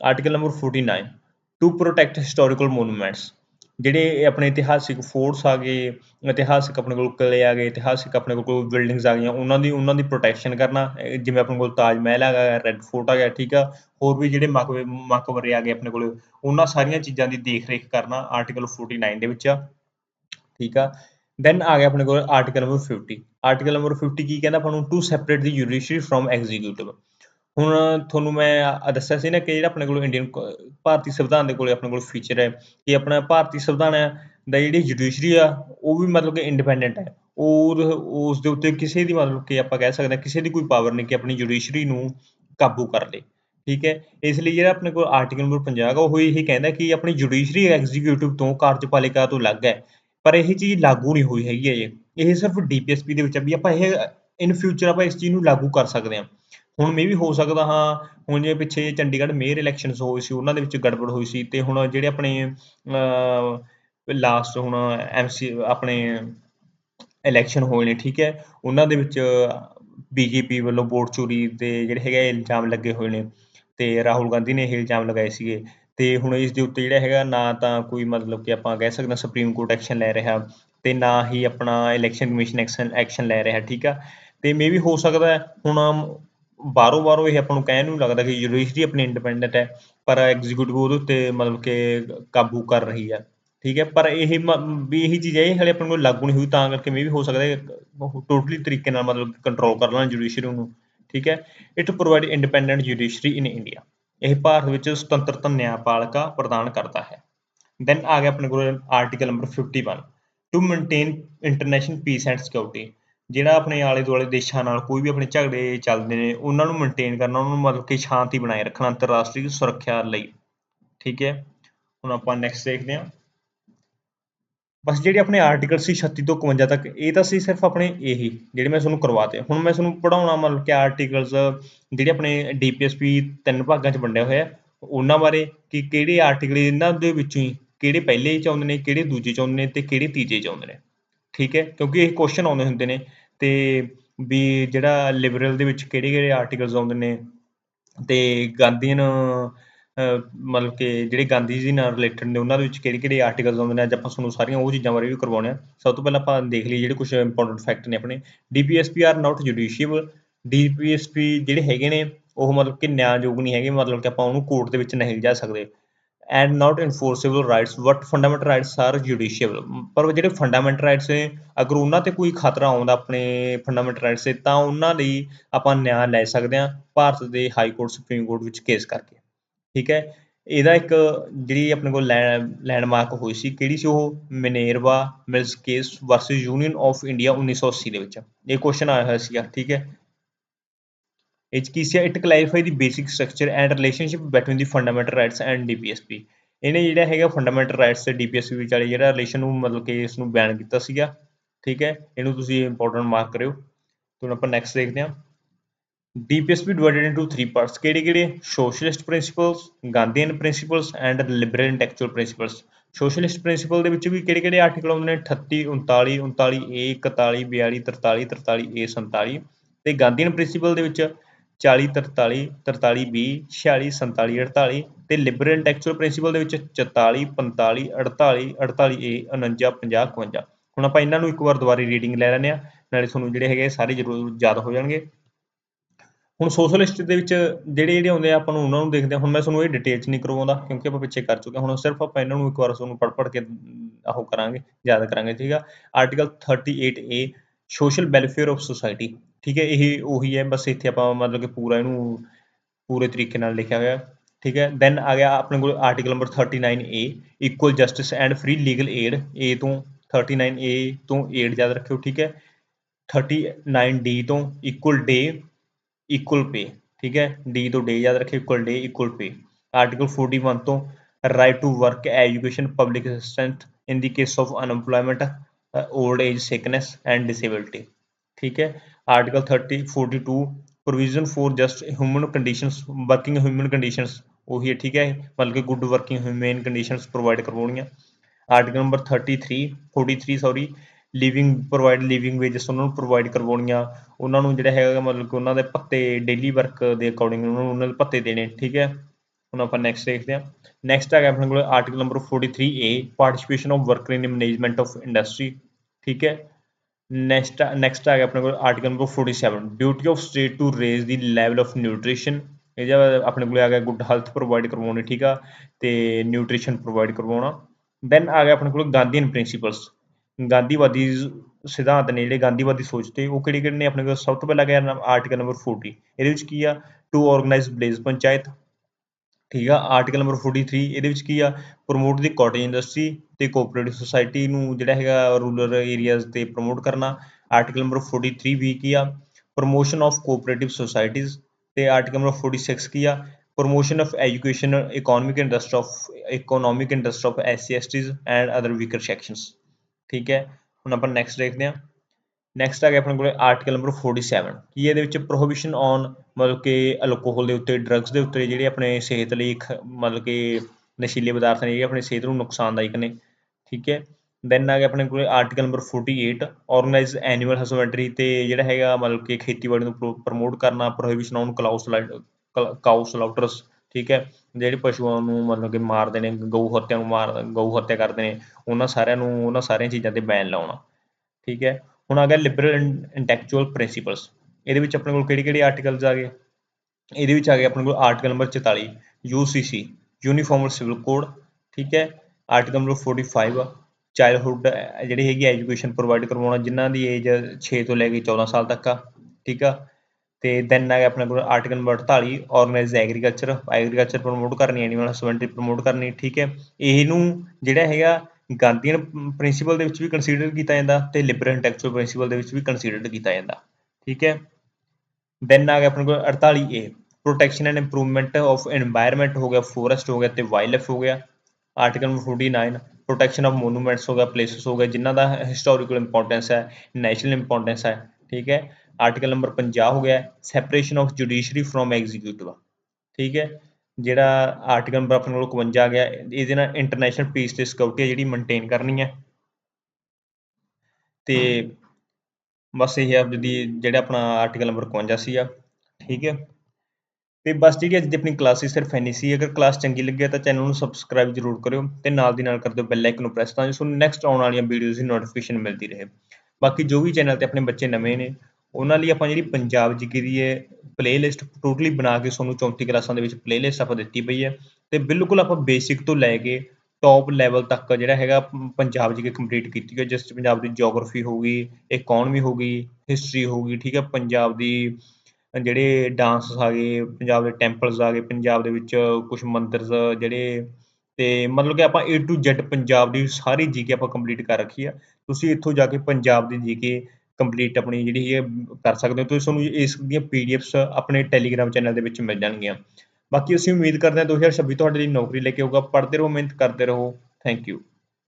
Article number 49 to protect historical monuments ਜਿਹੜੇ ਆਪਣੇ ਇਤਿਹਾਸਿਕ ਫੋਰਟਸ ਆ ਗਏ, ਇਤਿਹਾਸਿਕ ਆਪਣੇ ਕੋਲ ਕਿਲੇ ਆ ਗਏ, ਇਤਿਹਾਸਿਕ ਆਪਣੇ ਕੋਲ ਕੋਈ ਬਿਲਡਿੰਗਸ ਆ ਗਈਆਂ, ਉਹਨਾਂ ਦੀ ਉਹਨਾਂ ਦੀ ਪ੍ਰੋਟੈਕਸ਼ਨ ਕਰਨਾ ਜਿਵੇਂ ਆਪਣੇ ਕੋਲ ਤਾਜ ਮਹਿਲ ਆ ਗਿਆ ਰੈੱਡ ਫੋਰਟ ਆ ਗਿਆ, ਠੀਕ ਆ, ਹੋਰ ਵੀ ਜਿਹੜੇ ਮਕਬਰੇ ਮਕਬਰੇ ਆ ਗਏ ਆਪਣੇ ਕੋਲ, ਉਹਨਾਂ ਸਾਰੀਆਂ ਚੀਜ਼ਾਂ ਦੀ ਦੇਖ ਰੇਖ ਕਰਨਾ ਆਰਟੀਕਲ 49 ਦੇ ਵਿੱਚ ਆ, ਠੀਕ ਆ। ਦੈਨ ਆ ਗਿਆ ਆਪਣੇ ਕੋਲ ਆਰਟੀਕਲ ਨੰਬਰ 50 ਆਰਟੀਕਲ ਨੰਬਰ 50 ਕੀ ਕਹਿੰਦਾ? ਆਪਾਂ ਨੂੰ to separate the judiciary from executive ਹੁਣ ਤੁਹਾਨੂੰ ਮੈਂ ਦੱਸਿਆ ਸੀ ਨਾ ਕਿ ਜਿਹੜਾ ਆਪਣੇ ਕੋਲ ਇੰਡੀਅਨ ਭਾਰਤੀ ਸੰਵਿਧਾਨ ਦੇ ਕੋਲੇ ਆਪਣੇ ਕੋਲ ਫੀਚਰ ਹੈ ਕਿ ਆਪਣਾ ਭਾਰਤੀ ਸੰਵਿਧਾਨ ਹੈ, ਦਾ ਜਿਹੜੀ ਜੁਡੀਸ਼ਰੀ ਆ, ਉਹ ਵੀ ਮਤਲਬ ਕਿ ਇੰਡੀਪੈਂਡੈਂਟ ਹੈ। ਔਰ ਉਸ ਦੇ ਉੱਤੇ ਕਿਸੇ ਦੀ ਮਤਲਬ ਕਿ ਆਪਾਂ ਕਹਿ ਸਕਦੇ ਹਾਂ, ਕਿਸੇ ਦੀ ਕੋਈ ਪਾਵਰ ਨਹੀਂ ਕਿ ਆਪਣੀ ਜੁਡੀਸ਼ਰੀ ਨੂੰ ਕਾਬੂ ਕਰ ਲੇ। ਠੀਕ ਹੈ? ਇਸ ਲਈ ਜਿਹੜਾ ਆਪਣੇ ਕੋਲ ਆਰਟੀਕਲ ਨੰਬਰ 50 ਹੈ ਉਹ ਇਹੀ ਕਹਿੰਦਾ ਕਿ ਆਪਣੀ ਜੁਡੀਸ਼ਰੀ ਐਗਜ਼ੀਕਿਊਟਿਵ ਤੋਂ ਕਾਰਜਪਾਲਿਕਾ ਤੋਂ ਅਲੱਗ ਹੈ। ਪਰ ਇਹ ਚੀਜ਼ ਲਾਗੂ ਨਹੀਂ ਹੋਈ ਹੈਗੀ ਅਜੇ। ਇਹ ਸਿਰਫ ਡੀਪੀਐਸਪੀ ਦੇ ਵਿੱਚ ਆ ਵੀ ਆਪਾਂ ਇਹ ਇਨ ਫਿਊਚਰ ਆਪਾਂ ਇਸ ਚੀਜ਼ ਨੂੰ ਲਾਗੂ ਕਰ ਸਕਦੇ ਹਾਂ। ਹੁਣ ਮੇ ਵੀ ਹੋ ਸਕਦਾ ਹਾਂ, ਹੁਣ ਜੇ ਪਿੱਛੇ ਚੰਡੀਗੜ੍ਹ ਮੇਅਰ ਇਲੈਕਸ਼ਨਸ ਹੋਏ ਸੀ, ਉਹਨਾਂ ਦੇ ਵਿੱਚ ਗੜਬੜ ਹੋਈ ਸੀ ਤੇ ਹੁਣ ਜਿਹੜੇ ਆਪਣੇ ਲਾਸਟ ਹੁਣ ਐਮਸੀ ਆਪਣੇ ਇਲੈਕਸ਼ਨ ਹੋਏ ਨੇ, ਠੀਕ ਹੈ, ਉਹਨਾਂ ਦੇ ਵਿੱਚ ਬੀਜੇਪੀ ਵੱਲੋਂ ਵੋਟ ਚੋਰੀ ਦੇ ਜਿਹੜੇ ਹੈਗੇ ਇਲਜ਼ਾਮ ਲੱਗੇ ਹੋਏ ਨੇ ਤੇ ਰਾਹੁਲ ਗਾਂਧੀ ਨੇ ਇਹ ਇਲਜ਼ਾਮ ਲਗਾਏ ਸੀਗੇ। ਤੇ ਹੁਣ ਇਸ ਦੇ ਉੱਤੇ ਜਿਹੜਾ ਹੈਗਾ ਨਾ ਤਾਂ ਕੋਈ ਮਤਲਬ ਕਿ ਆਪਾਂ ਕਹਿ ਸਕਦੇ ਹਾਂ ਸੁਪਰੀਮ ਕੋਰਟ ਐਕਸ਼ਨ ਲੈ ਰਿਹਾ ਤੇ ਨਾ ਹੀ ਆਪਣਾ ਇਲੈਕਸ਼ਨ ਕਮਿਸ਼ਨ ਐਕਸ਼ਨ ਐਕਸ਼ਨ ਲੈ ਰਿਹਾ, ਠੀਕ ਆ? ਤੇ ਮੇ ਵੀ ਹੋ ਸਕਦਾ ਹੁਣ ਬਾਹਰੋਂ ਬਾਹਰੋਂ ਇਹ ਆਪਾਂ ਨੂੰ ਕਹਿਣ ਨੂੰ ਲੱਗਦਾ ਕਿ ਜੁਡੀਸ਼ਰੀ ਆਪਣੀ ਇੰਡੀਪੈਂਡੈਂਟ ਹੈ, ਪਰ ਐਗਜ਼ੀਕਿਊਟਿਵ ਉਹਦੇ ਉੱਤੇ ਮਤਲਬ ਕਿ ਕਾਬੂ ਕਰ ਰਹੀ ਹੈ ਠੀਕ ਹੈ? ਪਰ ਇਹ ਵੀ ਇਹੀ ਚੀਜ਼ ਹੈ, ਇਹ ਹਲੇ ਆਪਾਂ ਨੂੰ ਲਾਗੂ ਨਹੀਂ ਹੋਈ, ਤਾਂ ਕਰਕੇ ਮੇ ਵੀ ਹੋ ਸਕਦਾ ਹੈ ਟੋਟਲੀ ਤਰੀਕੇ ਨਾਲ ਮਤਲਬ ਕੰਟਰੋਲ ਕਰ ਲੈਣ ਜੁਡੀਸ਼ਰੀ ਨੂੰ, ਠੀਕ ਹੈ? It provide independent judiciary in India ਇਹ ਭਾਰਤ ਵਿੱਚ ਸੁਤੰਤਰਤਾ ਨਿਆਂਪਾਲਿਕਾ ਪ੍ਰਦਾਨ ਕਰਦਾ ਹੈ। ਦੈਨ ਆ ਗਿਆ ਆਪਣੇ ਕੋਲ article number 51 to maintain international peace and security ਜਿਹੜਾ ਆਪਣੇ ਆਲੇ ਦੁਆਲੇ ਦੇਸ਼ਾਂ ਨਾਲ ਕੋਈ ਵੀ ਆਪਣੇ ਝਗੜੇ ਚੱਲਦੇ ਨੇ, ਉਹਨਾਂ ਨੂੰ ਮੇਨਟੇਨ ਕਰਨਾ, ਉਹਨਾਂ ਨੂੰ ਮਤਲਬ ਕਿ ਸ਼ਾਂਤੀ ਬਣਾਏ ਰੱਖਣਾ, ਅੰਤਰਰਾਸ਼ਟਰੀ ਸੁਰੱਖਿਆ ਲਈ। ਠੀਕ ਹੈ। ਹੁਣ ਆਪਾਂ ਨੈਕਸਟ ਦੇਖਦੇ ਹਾਂ। ਬਸ ਜਿਹੜੇ ਆਪਣੇ ਆਰਟੀਕਲ ਸੀ 36 ਤੋਂ 51 ਤੱਕ, ਇਹ ਤਾਂ ਸੀ ਸਿਰਫ ਆਪਣੇ ਇਹੀ, ਜਿਹੜੇ ਮੈਂ ਤੁਹਾਨੂੰ ਕਰਵਾਤੇ ਹੁਣ ਮੈਂ ਤੁਹਾਨੂੰ ਪੜਾਉਣਾ ਮਤਲਬ ਕਿ ਆਰਟੀਕਲਸ ਜਿਹੜੇ ਆਪਣੇ ਡੀਪੀਐਸਪੀ ਤਿੰਨ ਭਾਗਾਂ 'ਚ ਵੰਡਿਆ ਹੋਇਆ, ਉਹਨਾਂ ਬਾਰੇ ਕਿ ਕਿਹੜੇ ਆਰਟੀਕਲ ਇਹਨਾਂ ਦੇ ਵਿੱਚੋਂ ਹੀ, ਕਿਹੜੇ ਪਹਿਲੇ ਚ ਆਉਂਦੇ ਨੇ, ਕਿਹੜੇ ਦੂਜੇ ਚ ਆਉਂਦੇ ਨੇ ਤੇ ਕਿਹੜੇ ਤੀਜੇ ਚ ਆਉਂਦੇ ਨੇ। ਠੀਕ ਹੈ? ਕਿਉਂਕਿ ਇਹ ਕੁਐਸਚਨ ਆਉਂਦੇ ਹੁੰਦੇ ਨੇ ਤੇ ਵੀ ਜਿਹੜਾ ਲਿਬਰਲ ਦੇ ਵਿੱਚ ਕਿਹੜੇ ਕਿਹੜੇ ਆਰਟੀਕਲਸ ਆਉਂਦੇ ਨੇ ਤੇ ਗਾਂਧੀਅਨ ਮਤਲਬ ਕਿ ਜਿਹੜੇ ਗਾਂਧੀ ਜੀ ਨਾਲ ਰਿਲੇਟਡ ਨੇ, ਉਹਨਾਂ ਦੇ ਵਿੱਚ ਕਿਹੜੇ ਕਿਹੜੇ ਆਰਟੀਕਲਸ ਆਉਂਦੇ ਨੇ, ਅੱਜ ਆਪਾਂ ਤੁਹਾਨੂੰ ਸਾਰੀਆਂ ਉਹ ਚੀਜ਼ਾਂ ਬਾਰੇ ਵੀ ਕਰਵਾਉਣੇ ਆ। ਸਭ ਤੋਂ ਪਹਿਲਾਂ ਆਪਾਂ ਦੇਖ ਲਈਏ ਜਿਹੜੇ ਕੁਝ ਇੰਪੋਰਟੈਂਟ ਫੈਕਟ ਨੇ ਆਪਣੇ। DPSP are not judicial DPSP ਜਿਹੜੇ ਹੈਗੇ ਨੇ, ਉਹ ਮਤਲਬ ਕਿ ਨਿਆਂਯੋਗ ਨਹੀਂ ਹੈਗੇ, ਮਤਲਬ ਕਿ ਆਪਾਂ ਉਹਨੂੰ ਕੋਰਟ ਦੇ ਵਿੱਚ ਨਹੀਂ ਜਾ ਸਕਦੇ। And not enforceable rights what fundamental rights are judicial ਪਰ ਜਿਹੜੇ ਫੰਡਾਮੈਂਟਲ ਰਾਈਟਸ ਨੇ, ਅਗਰ ਉਹਨਾਂ ਤੇ ਕੋਈ ਖਤਰਾ ਆਉਂਦਾ ਆਪਣੇ ਫੰਡਾਮੈਂਟਲ ਰਾਈਟਸ ਤੇ, ਤਾਂ ਉਹਨਾਂ ਲਈ ਆਪਾਂ ਨਿਆਂ ਲੈ ਸਕਦੇ ਹਾਂ ਭਾਰਤ ਦੇ ਹਾਈ ਕੋਰਟ ਸੁਪਰੀਮ ਕੋਰਟ ਵਿੱਚ ਕੇਸ ਕਰਕੇ। ਠੀਕ ਹੈ? ਇਹਦਾ ਇੱਕ ਜਿਹੜੀ ਆਪਣੇ ਕੋਲ ਲੈਂਡਮਾਰਕ ਹੋਈ ਸੀ, ਕਿਹੜੀ ਸੀ ਉਹ? Minerva Mills case versus Union of India 1980 ਦੇ ਵਿੱਚ। ਇਹ ਕੁਐਸਚਨ ਆਇਆ ਹੋਇਆ ਸੀਗਾ, ਠੀਕ ਹੈ? ਇਹ 'ਚ ਕੀ ਸੀ? It clarify the basic structure and relationship between the fundamental rights and DPSP ਇਹਨੇ ਜਿਹੜਾ ਹੈਗਾ ਫੰਡਾਮੈਂਟਲ ਰਾਈਟਸ ਤੇ ਡੀਪੀਐਸਪੀ ਵਿਚਾਲੇ ਜਿਹੜਾ ਰਿਲੇਸ਼ਨ ਨੂੰ ਮਤਲਬ ਕਿ ਇਸ ਨੂੰ ਬਿਆਨ ਕੀਤਾ ਸੀਗਾ, ਠੀਕ ਹੈ? ਇਹਨੂੰ ਤੁਸੀਂ ਇੰਪੋਰਟੈਂਟ ਮਾਰਕ ਕਰਿਓ। ਹੁਣ ਆਪਾਂ ਨੈਕਸਟ ਦੇਖਦੇ ਹਾਂ। DPSP divided into three parts. ਕਿਹੜੇ ਕਿਹੜੇ? Socialist principles Gandhian principles and liberal intellectual principles socialist principle ਦੇ ਵਿੱਚ ਵੀ ਕਿਹੜੇ ਕਿਹੜੇ ਆਰਟੀਕਲ ਆਉਂਦੇ ਨੇ? 38 39 39 A 41 42 43 43 A 47 ਤੇ ਗਾਂਧੀਅਨ ਪ੍ਰਿੰਸੀਪਲ ਦੇ ਵਿੱਚ 40 43 43 B 46 47 48 ਤੇ ਲਿਬਰਲ ਇੰਟੈਕਚੁਅਲ ਪ੍ਰਿੰਸੀਪਲ ਦੇ ਵਿੱਚ 44 45 48 48 A 49 50 51 ਹੁਣ ਆਪਾਂ ਇਹਨਾਂ ਨੂੰ ਇੱਕ ਵਾਰ ਦੁਬਾਰਾ ਰੀਡਿੰਗ ਲੈ ਲੈਂਦੇ ਆ ਨਾਲੇ ਤੁਹਾਨੂੰ ਜਿਹੜੇ ਹੈਗੇ ਸਾਰੇ ਜ਼ਰੂਰ ਯਾਦ ਹੋ ਜਾਣਗੇ। ਹੁਣ ਸੋਸ਼ਲਿਸਟ ਦੇ ਵਿੱਚ ਜਿਹੜੇ ਜਿਹੜੇ ਆਉਂਦੇ ਆ, ਆਪਾਂ ਨੂੰ ਉਹਨਾਂ ਨੂੰ ਦੇਖਦੇ ਹਾਂ ਹੁਣ ਮੈਂ ਤੁਹਾਨੂੰ ਇਹ ਡਿਟੇਲ 'ਚ ਨਹੀਂ ਕਰਵਾਉਂਦਾ, ਕਿਉਂਕਿ ਆਪਾਂ ਪਿੱਛੇ ਕਰ ਚੁੱਕੇ ਹਾਂ। ਹੁਣ ਸਿਰਫ ਆਪਾਂ ਇਹਨਾਂ ਨੂੰ ਇੱਕ ਵਾਰ ਤੁਹਾਨੂੰ ਪੜ੍ਹ ਪੜ੍ਹ ਕੇ ਉਹ ਕਰਾਂਗੇ, ਯਾਦ ਕਰਾਂਗੇ, ਠੀਕ ਆ? Article 38A social welfare of society ਠੀਕ ਹੈ? ਇਹ ਉਹੀ ਹੈ, ਬਸ ਇੱਥੇ ਆਪਾਂ ਮਤਲਬ ਕਿ ਪੂਰਾ ਇਹਨੂੰ ਪੂਰੇ ਤਰੀਕੇ ਨਾਲ ਲਿਖਿਆ ਹੋਇਆ, ਠੀਕ ਹੈ? ਦੈਨ ਆ ਗਿਆ ਆਪਣੇ ਕੋਲ article number 39A equal justice and free legal aid A ਤੋਂ 39A ਤੋਂ ਏਡ ਯਾਦ ਰੱਖਿਓ, ਠੀਕ ਹੈ? 39 ਡੀ ਤੋਂ ਇਕੁਅਲ ਡੇ ਇਕੁਅਲ ਪੇ ਠੀਕ ਹੈ? ਡੀ ਤੋਂ ਡੇ ਯਾਦ ਰੱਖਿਓ equal day equal pay article 41 ਤੋਂ right to work education public assistant in the case of unemployment old age, sickness and disability, ਠੀਕ ਹੈ? Article 30 42 provision for just human conditions working human conditions ਉਹੀ ਹੈ, ਠੀਕ ਹੈ? ਮਤਲਬ ਕਿ good working human conditions provide ਕਰਵਾਉਣੀਆਂ। Article number 33 43 sorry living provide living wages ਉਹਨਾਂ ਨੂੰ ਪ੍ਰੋਵਾਈਡ ਕਰਵਾਉਣੀਆਂ, ਉਹਨਾਂ ਨੂੰ ਜਿਹੜਾ ਹੈਗਾ ਮਤਲਬ ਕਿ ਉਹਨਾਂ ਦੇ ਭੱਤੇ ਡੇਲੀ ਵਰਕ ਦੇ ਅਕੋਰਡਿੰਗ ਉਹਨਾਂ ਨੂੰ ਉਹਨਾਂ ਦੇ ਭੱਤੇ ਦੇਣੇ, ਠੀਕ ਹੈ? ਹੁਣ ਆਪਾਂ ਨੈਕਸਟ ਦੇਖਦੇ ਹਾਂ। ਨੈਕਸਟ ਹੈਗਾ ਆਪਣੇ ਕੋਲ article number 43 A participation of worker in management of industry ਠੀਕ ਹੈ? ਨੈਕਸਟ ਨੈਕਸਟ ਆ ਗਿਆ ਆਪਣੇ ਕੋਲ article number 47 duty of state to raise the level of nutrition ਇਹ ਆਪਣੇ ਕੋਲ ਆ ਗਿਆ ਗੁੱਡ ਹੈਲਥ ਪ੍ਰੋਵਾਈਡ ਕਰਵਾਉਣੀ, ਠੀਕ ਆ? ਤੇ ਨਿਊਟ੍ਰੀਸ਼ਨ ਪ੍ਰੋਵਾਈਡ ਕਰਵਾਉਣਾ। ਦੈਨ ਆ ਗਿਆ ਆਪਣੇ ਕੋਲ ਗਾਂਧੀਅਨ ਪ੍ਰਿੰਸੀਪਲਸ ਗਾਂਧੀਵਾਦੀ ਸਿਧਾਂਤ ਨੇ ਜਿਹੜੇ ਗਾਂਧੀਵਾਦੀ ਸੋਚ ਤੇ ਉਹ ਕਿਹੜੇ ਕਿਹੜੇ ਨੇ ਆਪਣੇ ਕੋਲ? ਸਭ ਤੋਂ ਪਹਿਲਾਂ ਗਿਆ ਆਰਟੀਕਲ ਨੰਬਰ 40 ਇਹਦੇ ਵਿੱਚ ਕੀ ਆ? To organise village panchayat. ਠੀਕ ਆ? ਆਰਟੀਕਲ ਨੰਬਰ 43 ਇਹਦੇ ਵਿੱਚ ਕੀ ਆ? ਪ੍ਰੋਮੋਟ ਦੀ ਕਾਟੇਜ ਇੰਡਸਟਰੀ ਤੇ ਕੋਆਪਰੇਟਿਵ ਸੁਸਾਇਟੀ ਨੂੰ ਜਿਹੜਾ ਹੈਗਾ ਰੂਰਲ ਏਰੀਆਜ਼ ਤੇ ਪ੍ਰੋਮੋਟ ਕਰਨਾ। ਆਰਟੀਕਲ ਨੰਬਰ 43 ਵੀ ਕੀ ਆ? ਪ੍ਰੋਮੋਸ਼ਨ ਆਫ ਕੋਆਪਰੇਟਿਵ ਸੁਸਾਇਟੀਜ਼ ਤੇ ਆਰਟੀਕਲ ਨੰਬਰ 46 ਕੀ ਆ? Promotion of education economic industry of economic industry of SC STs and other weaker sections ਠੀਕ ਹੈ, ਹੁਣ ਆਪਾਂ ਨੈਕਸਟ ਦੇਖਦੇ ਹਾਂ। ਨੈਕਸਟ ਆ ਗਿਆ ਆਪਣੇ ਕੋਲ ਆਰਟੀਕਲ ਨੰਬਰ 47 ਕੀ ਇਹਦੇ ਵਿੱਚ ਪ੍ਰੋਹਿਬਿਸ਼ਨ ਔਨ ਮਤਲਬ ਕਿ ਅਲਕੋਹਲ ਦੇ ਉੱਤੇ ਡਰੱਗਸ ਦੇ ਉੱਤੇ ਜਿਹੜੇ ਆਪਣੇ ਸਿਹਤ ਲਈ ਮਤਲਬ ਕਿ ਨਸ਼ੀਲੇ ਪਦਾਰਥ ਨੇ ਜਿਹੜੇ ਆਪਣੀ ਸਿਹਤ ਨੂੰ ਨੁਕਸਾਨਦਾਇਕ ਨੇ, ਠੀਕ ਹੈ। ਦੈਨ ਆ ਗਿਆ ਆਪਣੇ ਕੋਲ article number 48 organize animal husbandry ਤੇ ਜਿਹੜਾ ਹੈਗਾ ਮਤਲਬ ਕਿ ਖੇਤੀਬਾੜੀ ਨੂੰ ਪ੍ਰਮੋਟ ਕਰਨਾ ਪ੍ਰੋਹਿਬਿਸ਼ਨ ਔਨ ਕਲਾਉਸ ਕਾਉ ਸਲਾਊਟਰਸ ਠੀਕ ਹੈ, ਜਿਹੜੇ ਪਸ਼ੂਆਂ ਨੂੰ ਮਤਲਬ ਕਿ ਮਾਰਦੇ ਨੇ, ਗਊ ਹੱਤਿਆ ਨੂੰ ਮਾਰ, ਗਊ ਹੱਤਿਆ ਕਰਦੇ ਨੇ, ਉਹਨਾਂ ਸਾਰਿਆਂ ਨੂੰ, ਉਹਨਾਂ ਸਾਰੀਆਂ ਚੀਜ਼ਾਂ ਤੇ ਬੈਨ ਲਾਉਣਾ, ਠੀਕ ਹੈ। ਹੁਣ ਆ ਗਿਆ ਲਿਬਰਲ ਇੰਟੈਕਚੁਅਲ ਪ੍ਰਿੰਸੀਪਲਸ ਇਹਦੇ ਵਿੱਚ ਆਪਣੇ ਕੋਲ ਕਿਹੜੇ ਕਿਹੜੇ ਆਰਟੀਕਲਸ ਆ ਗਏ? ਇਹਦੇ ਵਿੱਚ ਆ ਗਏ ਆਪਣੇ ਕੋਲ article number 44 UCC uniform civil code ਠੀਕ ਹੈ। ਆਰਟੀਕਲ ਨੰਬਰ 45 ਚਾਈਲਡਹੁੱਡ ਜਿਹੜੀ ਹੈਗੀ ਐਜੂਕੇਸ਼ਨ ਪ੍ਰੋਵਾਈਡ ਕਰਵਾਉਣਾ, ਜਿਨ੍ਹਾਂ ਦੀ ਏਜ 6 ਤੋਂ ਲੈ ਕੇ 14 ਸਾਲ ਤੱਕ ਆ, ਠੀਕ ਆ। ਤੇ ਦੈਨ ਆ ਗਿਆ ਆਪਣੇ ਕੋਲ article number 48 organize agriculture agriculture promote ਕਰਨੀ ਐਨੀਮਲ ਹਸਬੈਂਡਰੀ ਪ੍ਰਮੋਟ ਕਰਨੀ, ਠੀਕ ਹੈ। ਇਹਨੂੰ ਜਿਹੜਾ ਹੈਗਾ ਗਾਂਧੀਅਨ ਪ੍ਰਿੰਸੀਪਲ ਦੇ ਵਿੱਚ ਵੀ ਕੰਸੀਡਰ ਕੀਤਾ ਜਾਂਦਾ ਤੇ ਲਿਬਰਲ ਟੈਕਸਚੁਅਲ ਪ੍ਰਿੰਸੀਪਲ ਦੇ ਵਿੱਚ ਵੀ ਕੰਸੀਡਰ ਕੀਤਾ ਜਾਂਦਾ, ਠੀਕ ਹੈ। ਦੈਨ ਆ ਗਿਆ ਆਪਣੇ ਕੋਲ 48A protection and improvement of environment ਹੋ ਗਿਆ ਫੋਰੈਸਟ ਹੋ ਗਿਆ ਤੇ ਵਾਈਲਡ ਲਾਈਫ ਹੋ ਗਿਆ। Article number 49 protection of monuments ਹੋ ਗਿਆ ਪਲੇਸਸ ਹੋ ਗਿਆ ਜਿਨ੍ਹਾਂ ਦਾ ਹਿਸਟੋਰੀਕਲ ਇੰਪੋਰਟੈਂਸ ਹੈ ਨੈਸ਼ਨਲ ਇੰਪੋਰਟੈਂਸ ਹੈ, ਠੀਕ ਹੈ। ਆਰਟੀਕਲ ਨੰਬਰ 50 ਹੋ ਗਿਆ separation of judiciary from executive ਠੀਕ ਹੈ? ਜਿਹੜਾ ਆਰਟੀਕਲ ਨੰਬਰ ਆਪਣੇ ਕੋਲ 51 ਆ ਗਿਆ, ਇਹਦੇ ਨਾਲ ਇੰਟਰਨੈਸ਼ਨਲ ਪੀਸ ਤੇ ਸਿਕਿਉਰਿਟੀ ਜਿਹੜੀ ਮੇਨਟੇਨ ਕਰਨੀ ਹੈ। ਤੇ ਬਸ ਇਹ ਆ ਜਿਹੜੀ ਜਿਹੜਾ ਆਪਣਾ ਆਰਟੀਕਲ ਨੰਬਰ 51 ਸੀ ਆ ਠੀਕ ਹੈ? ਤੇ ਬਸ ਜਿਹੜੀ ਅੱਜ ਦੀ ਆਪਣੀ ਕਲਾਸ ਸਿਰਫ ਇੰਨੀ ਸੀ। ਅਗਰ ਕਲਾਸ ਚੰਗੀ ਲੱਗੀ ਤਾਂ ਚੈਨਲ ਨੂੰ ਸਬਸਕ੍ਰਾਈਬ ਜ਼ਰੂਰ ਕਰਿਓ ਤੇ ਨਾਲ ਦੀ ਨਾਲ ਕਰ ਦਿਓ ਬੈਲ ਆਈਕਨ ਨੂੰ ਪ੍ਰੈਸ ਤਾਂ ਜੋ ਤੁਹਾਨੂੰ ਨੈਕਸਟ ਆਉਣ ਵਾਲੀਆਂ ਵੀਡੀਓਜ਼ ਦੀ ਨੋਟੀਫਿਕੇਸ਼ਨ ਮਿਲਦੀ ਰਹੇ। ਬਾਕੀ ਜੋ ਵੀ ਚੈਨਲ ਤੇ ਆਪਣੇ ਬੱਚੇ ਨਵੇਂ ਨੇ ਉਹਨਾਂ ਲਈ ਆਪਾਂ ਜਿਹੜੀ ਪੰਜਾਬ ਜੀਕੇ ਦੀ ਹੈ ਪਲੇਲਿਸਟ ਟੋਟਲੀ ਬਣਾ ਕੇ ਤੁਹਾਨੂੰ 34 ਕਲਾਸਾਂ ਦੇ ਵਿੱਚ ਪਲੇਲਿਸਟ ਆਪਾਂ ਦਿੱਤੀ ਪਈ ਹੈ ਤੇ ਬਿਲਕੁਲ ਆਪਾਂ ਬੇਸਿਕ ਤੋਂ ਲੈ ਕੇ ਟੌਪ ਲੈਵਲ ਤੱਕ ਜਿਹੜਾ ਹੈਗਾ ਪੰਜਾਬ ਜੀ ਕੇ ਕੰਪਲੀਟ ਕੀਤੀ ਹੈ। ਜਿਸ 'ਚ ਪੰਜਾਬ ਦੀ ਜੀਓਗ੍ਰਾਫੀ ਹੋਊਗੀ ਇਕਨੋਮੀ ਹੋਊਗੀ ਹਿਸਟਰੀ ਹੋਊਗੀ ਠੀਕ ਹੈ। ਪੰਜਾਬ ਦੀ ਜਿਹੜੇ ਡਾਂਸ ਆ ਗਏ, ਪੰਜਾਬ ਦੇ ਟੈਂਪਲਸ ਆ ਗਏ, ਪੰਜਾਬ ਦੇ ਵਿੱਚ ਕੁਝ ਮੰਦਰਸ ਜਿਹੜੇ ਤੇ ਮਤਲਬ ਕਿ ਆਪਾਂ A to Z ਪੰਜਾਬ ਦੀ ਸਾਰੀ ਜੀਕੇ ਆਪਾਂ ਕੰਪਲੀਟ ਕਰ ਰੱਖੀ ਆ ਤੁਸੀਂ ਇੱਥੋਂ ਜਾ ਕੇ ਪੰਜਾਬ ਦੀ ਜੀਕੇ ਕੰਪਲੀਟ ਆਪਣੀ ਜਿਹੜੀ ਹੈ ਕਰ ਸਕਦੇ ਹੋ, ਤੁਸੀਂ ਤੁਹਾਨੂੰ ਇਸ ਦੀਆਂ ਪੀਡੀਐਫਸ ਆਪਣੇ ਟੈਲੀਗ੍ਰਾਮ ਚੈਨਲ ਦੇ ਵਿੱਚ ਮਿਲ ਜਾਣਗੀਆਂ। ਬਾਕੀ ਅਸੀਂ ਉਮੀਦ ਕਰਦੇ ਹਾਂ 2026 ਤੁਹਾਡੇ ਲਈ ਨੌਕਰੀ ਲੈ ਕੇ ਆਊਗਾ। ਪੜ੍ਹਦੇ ਰਹੋ, ਮਿਹਨਤ ਕਰਦੇ ਰਹੋ। Thank you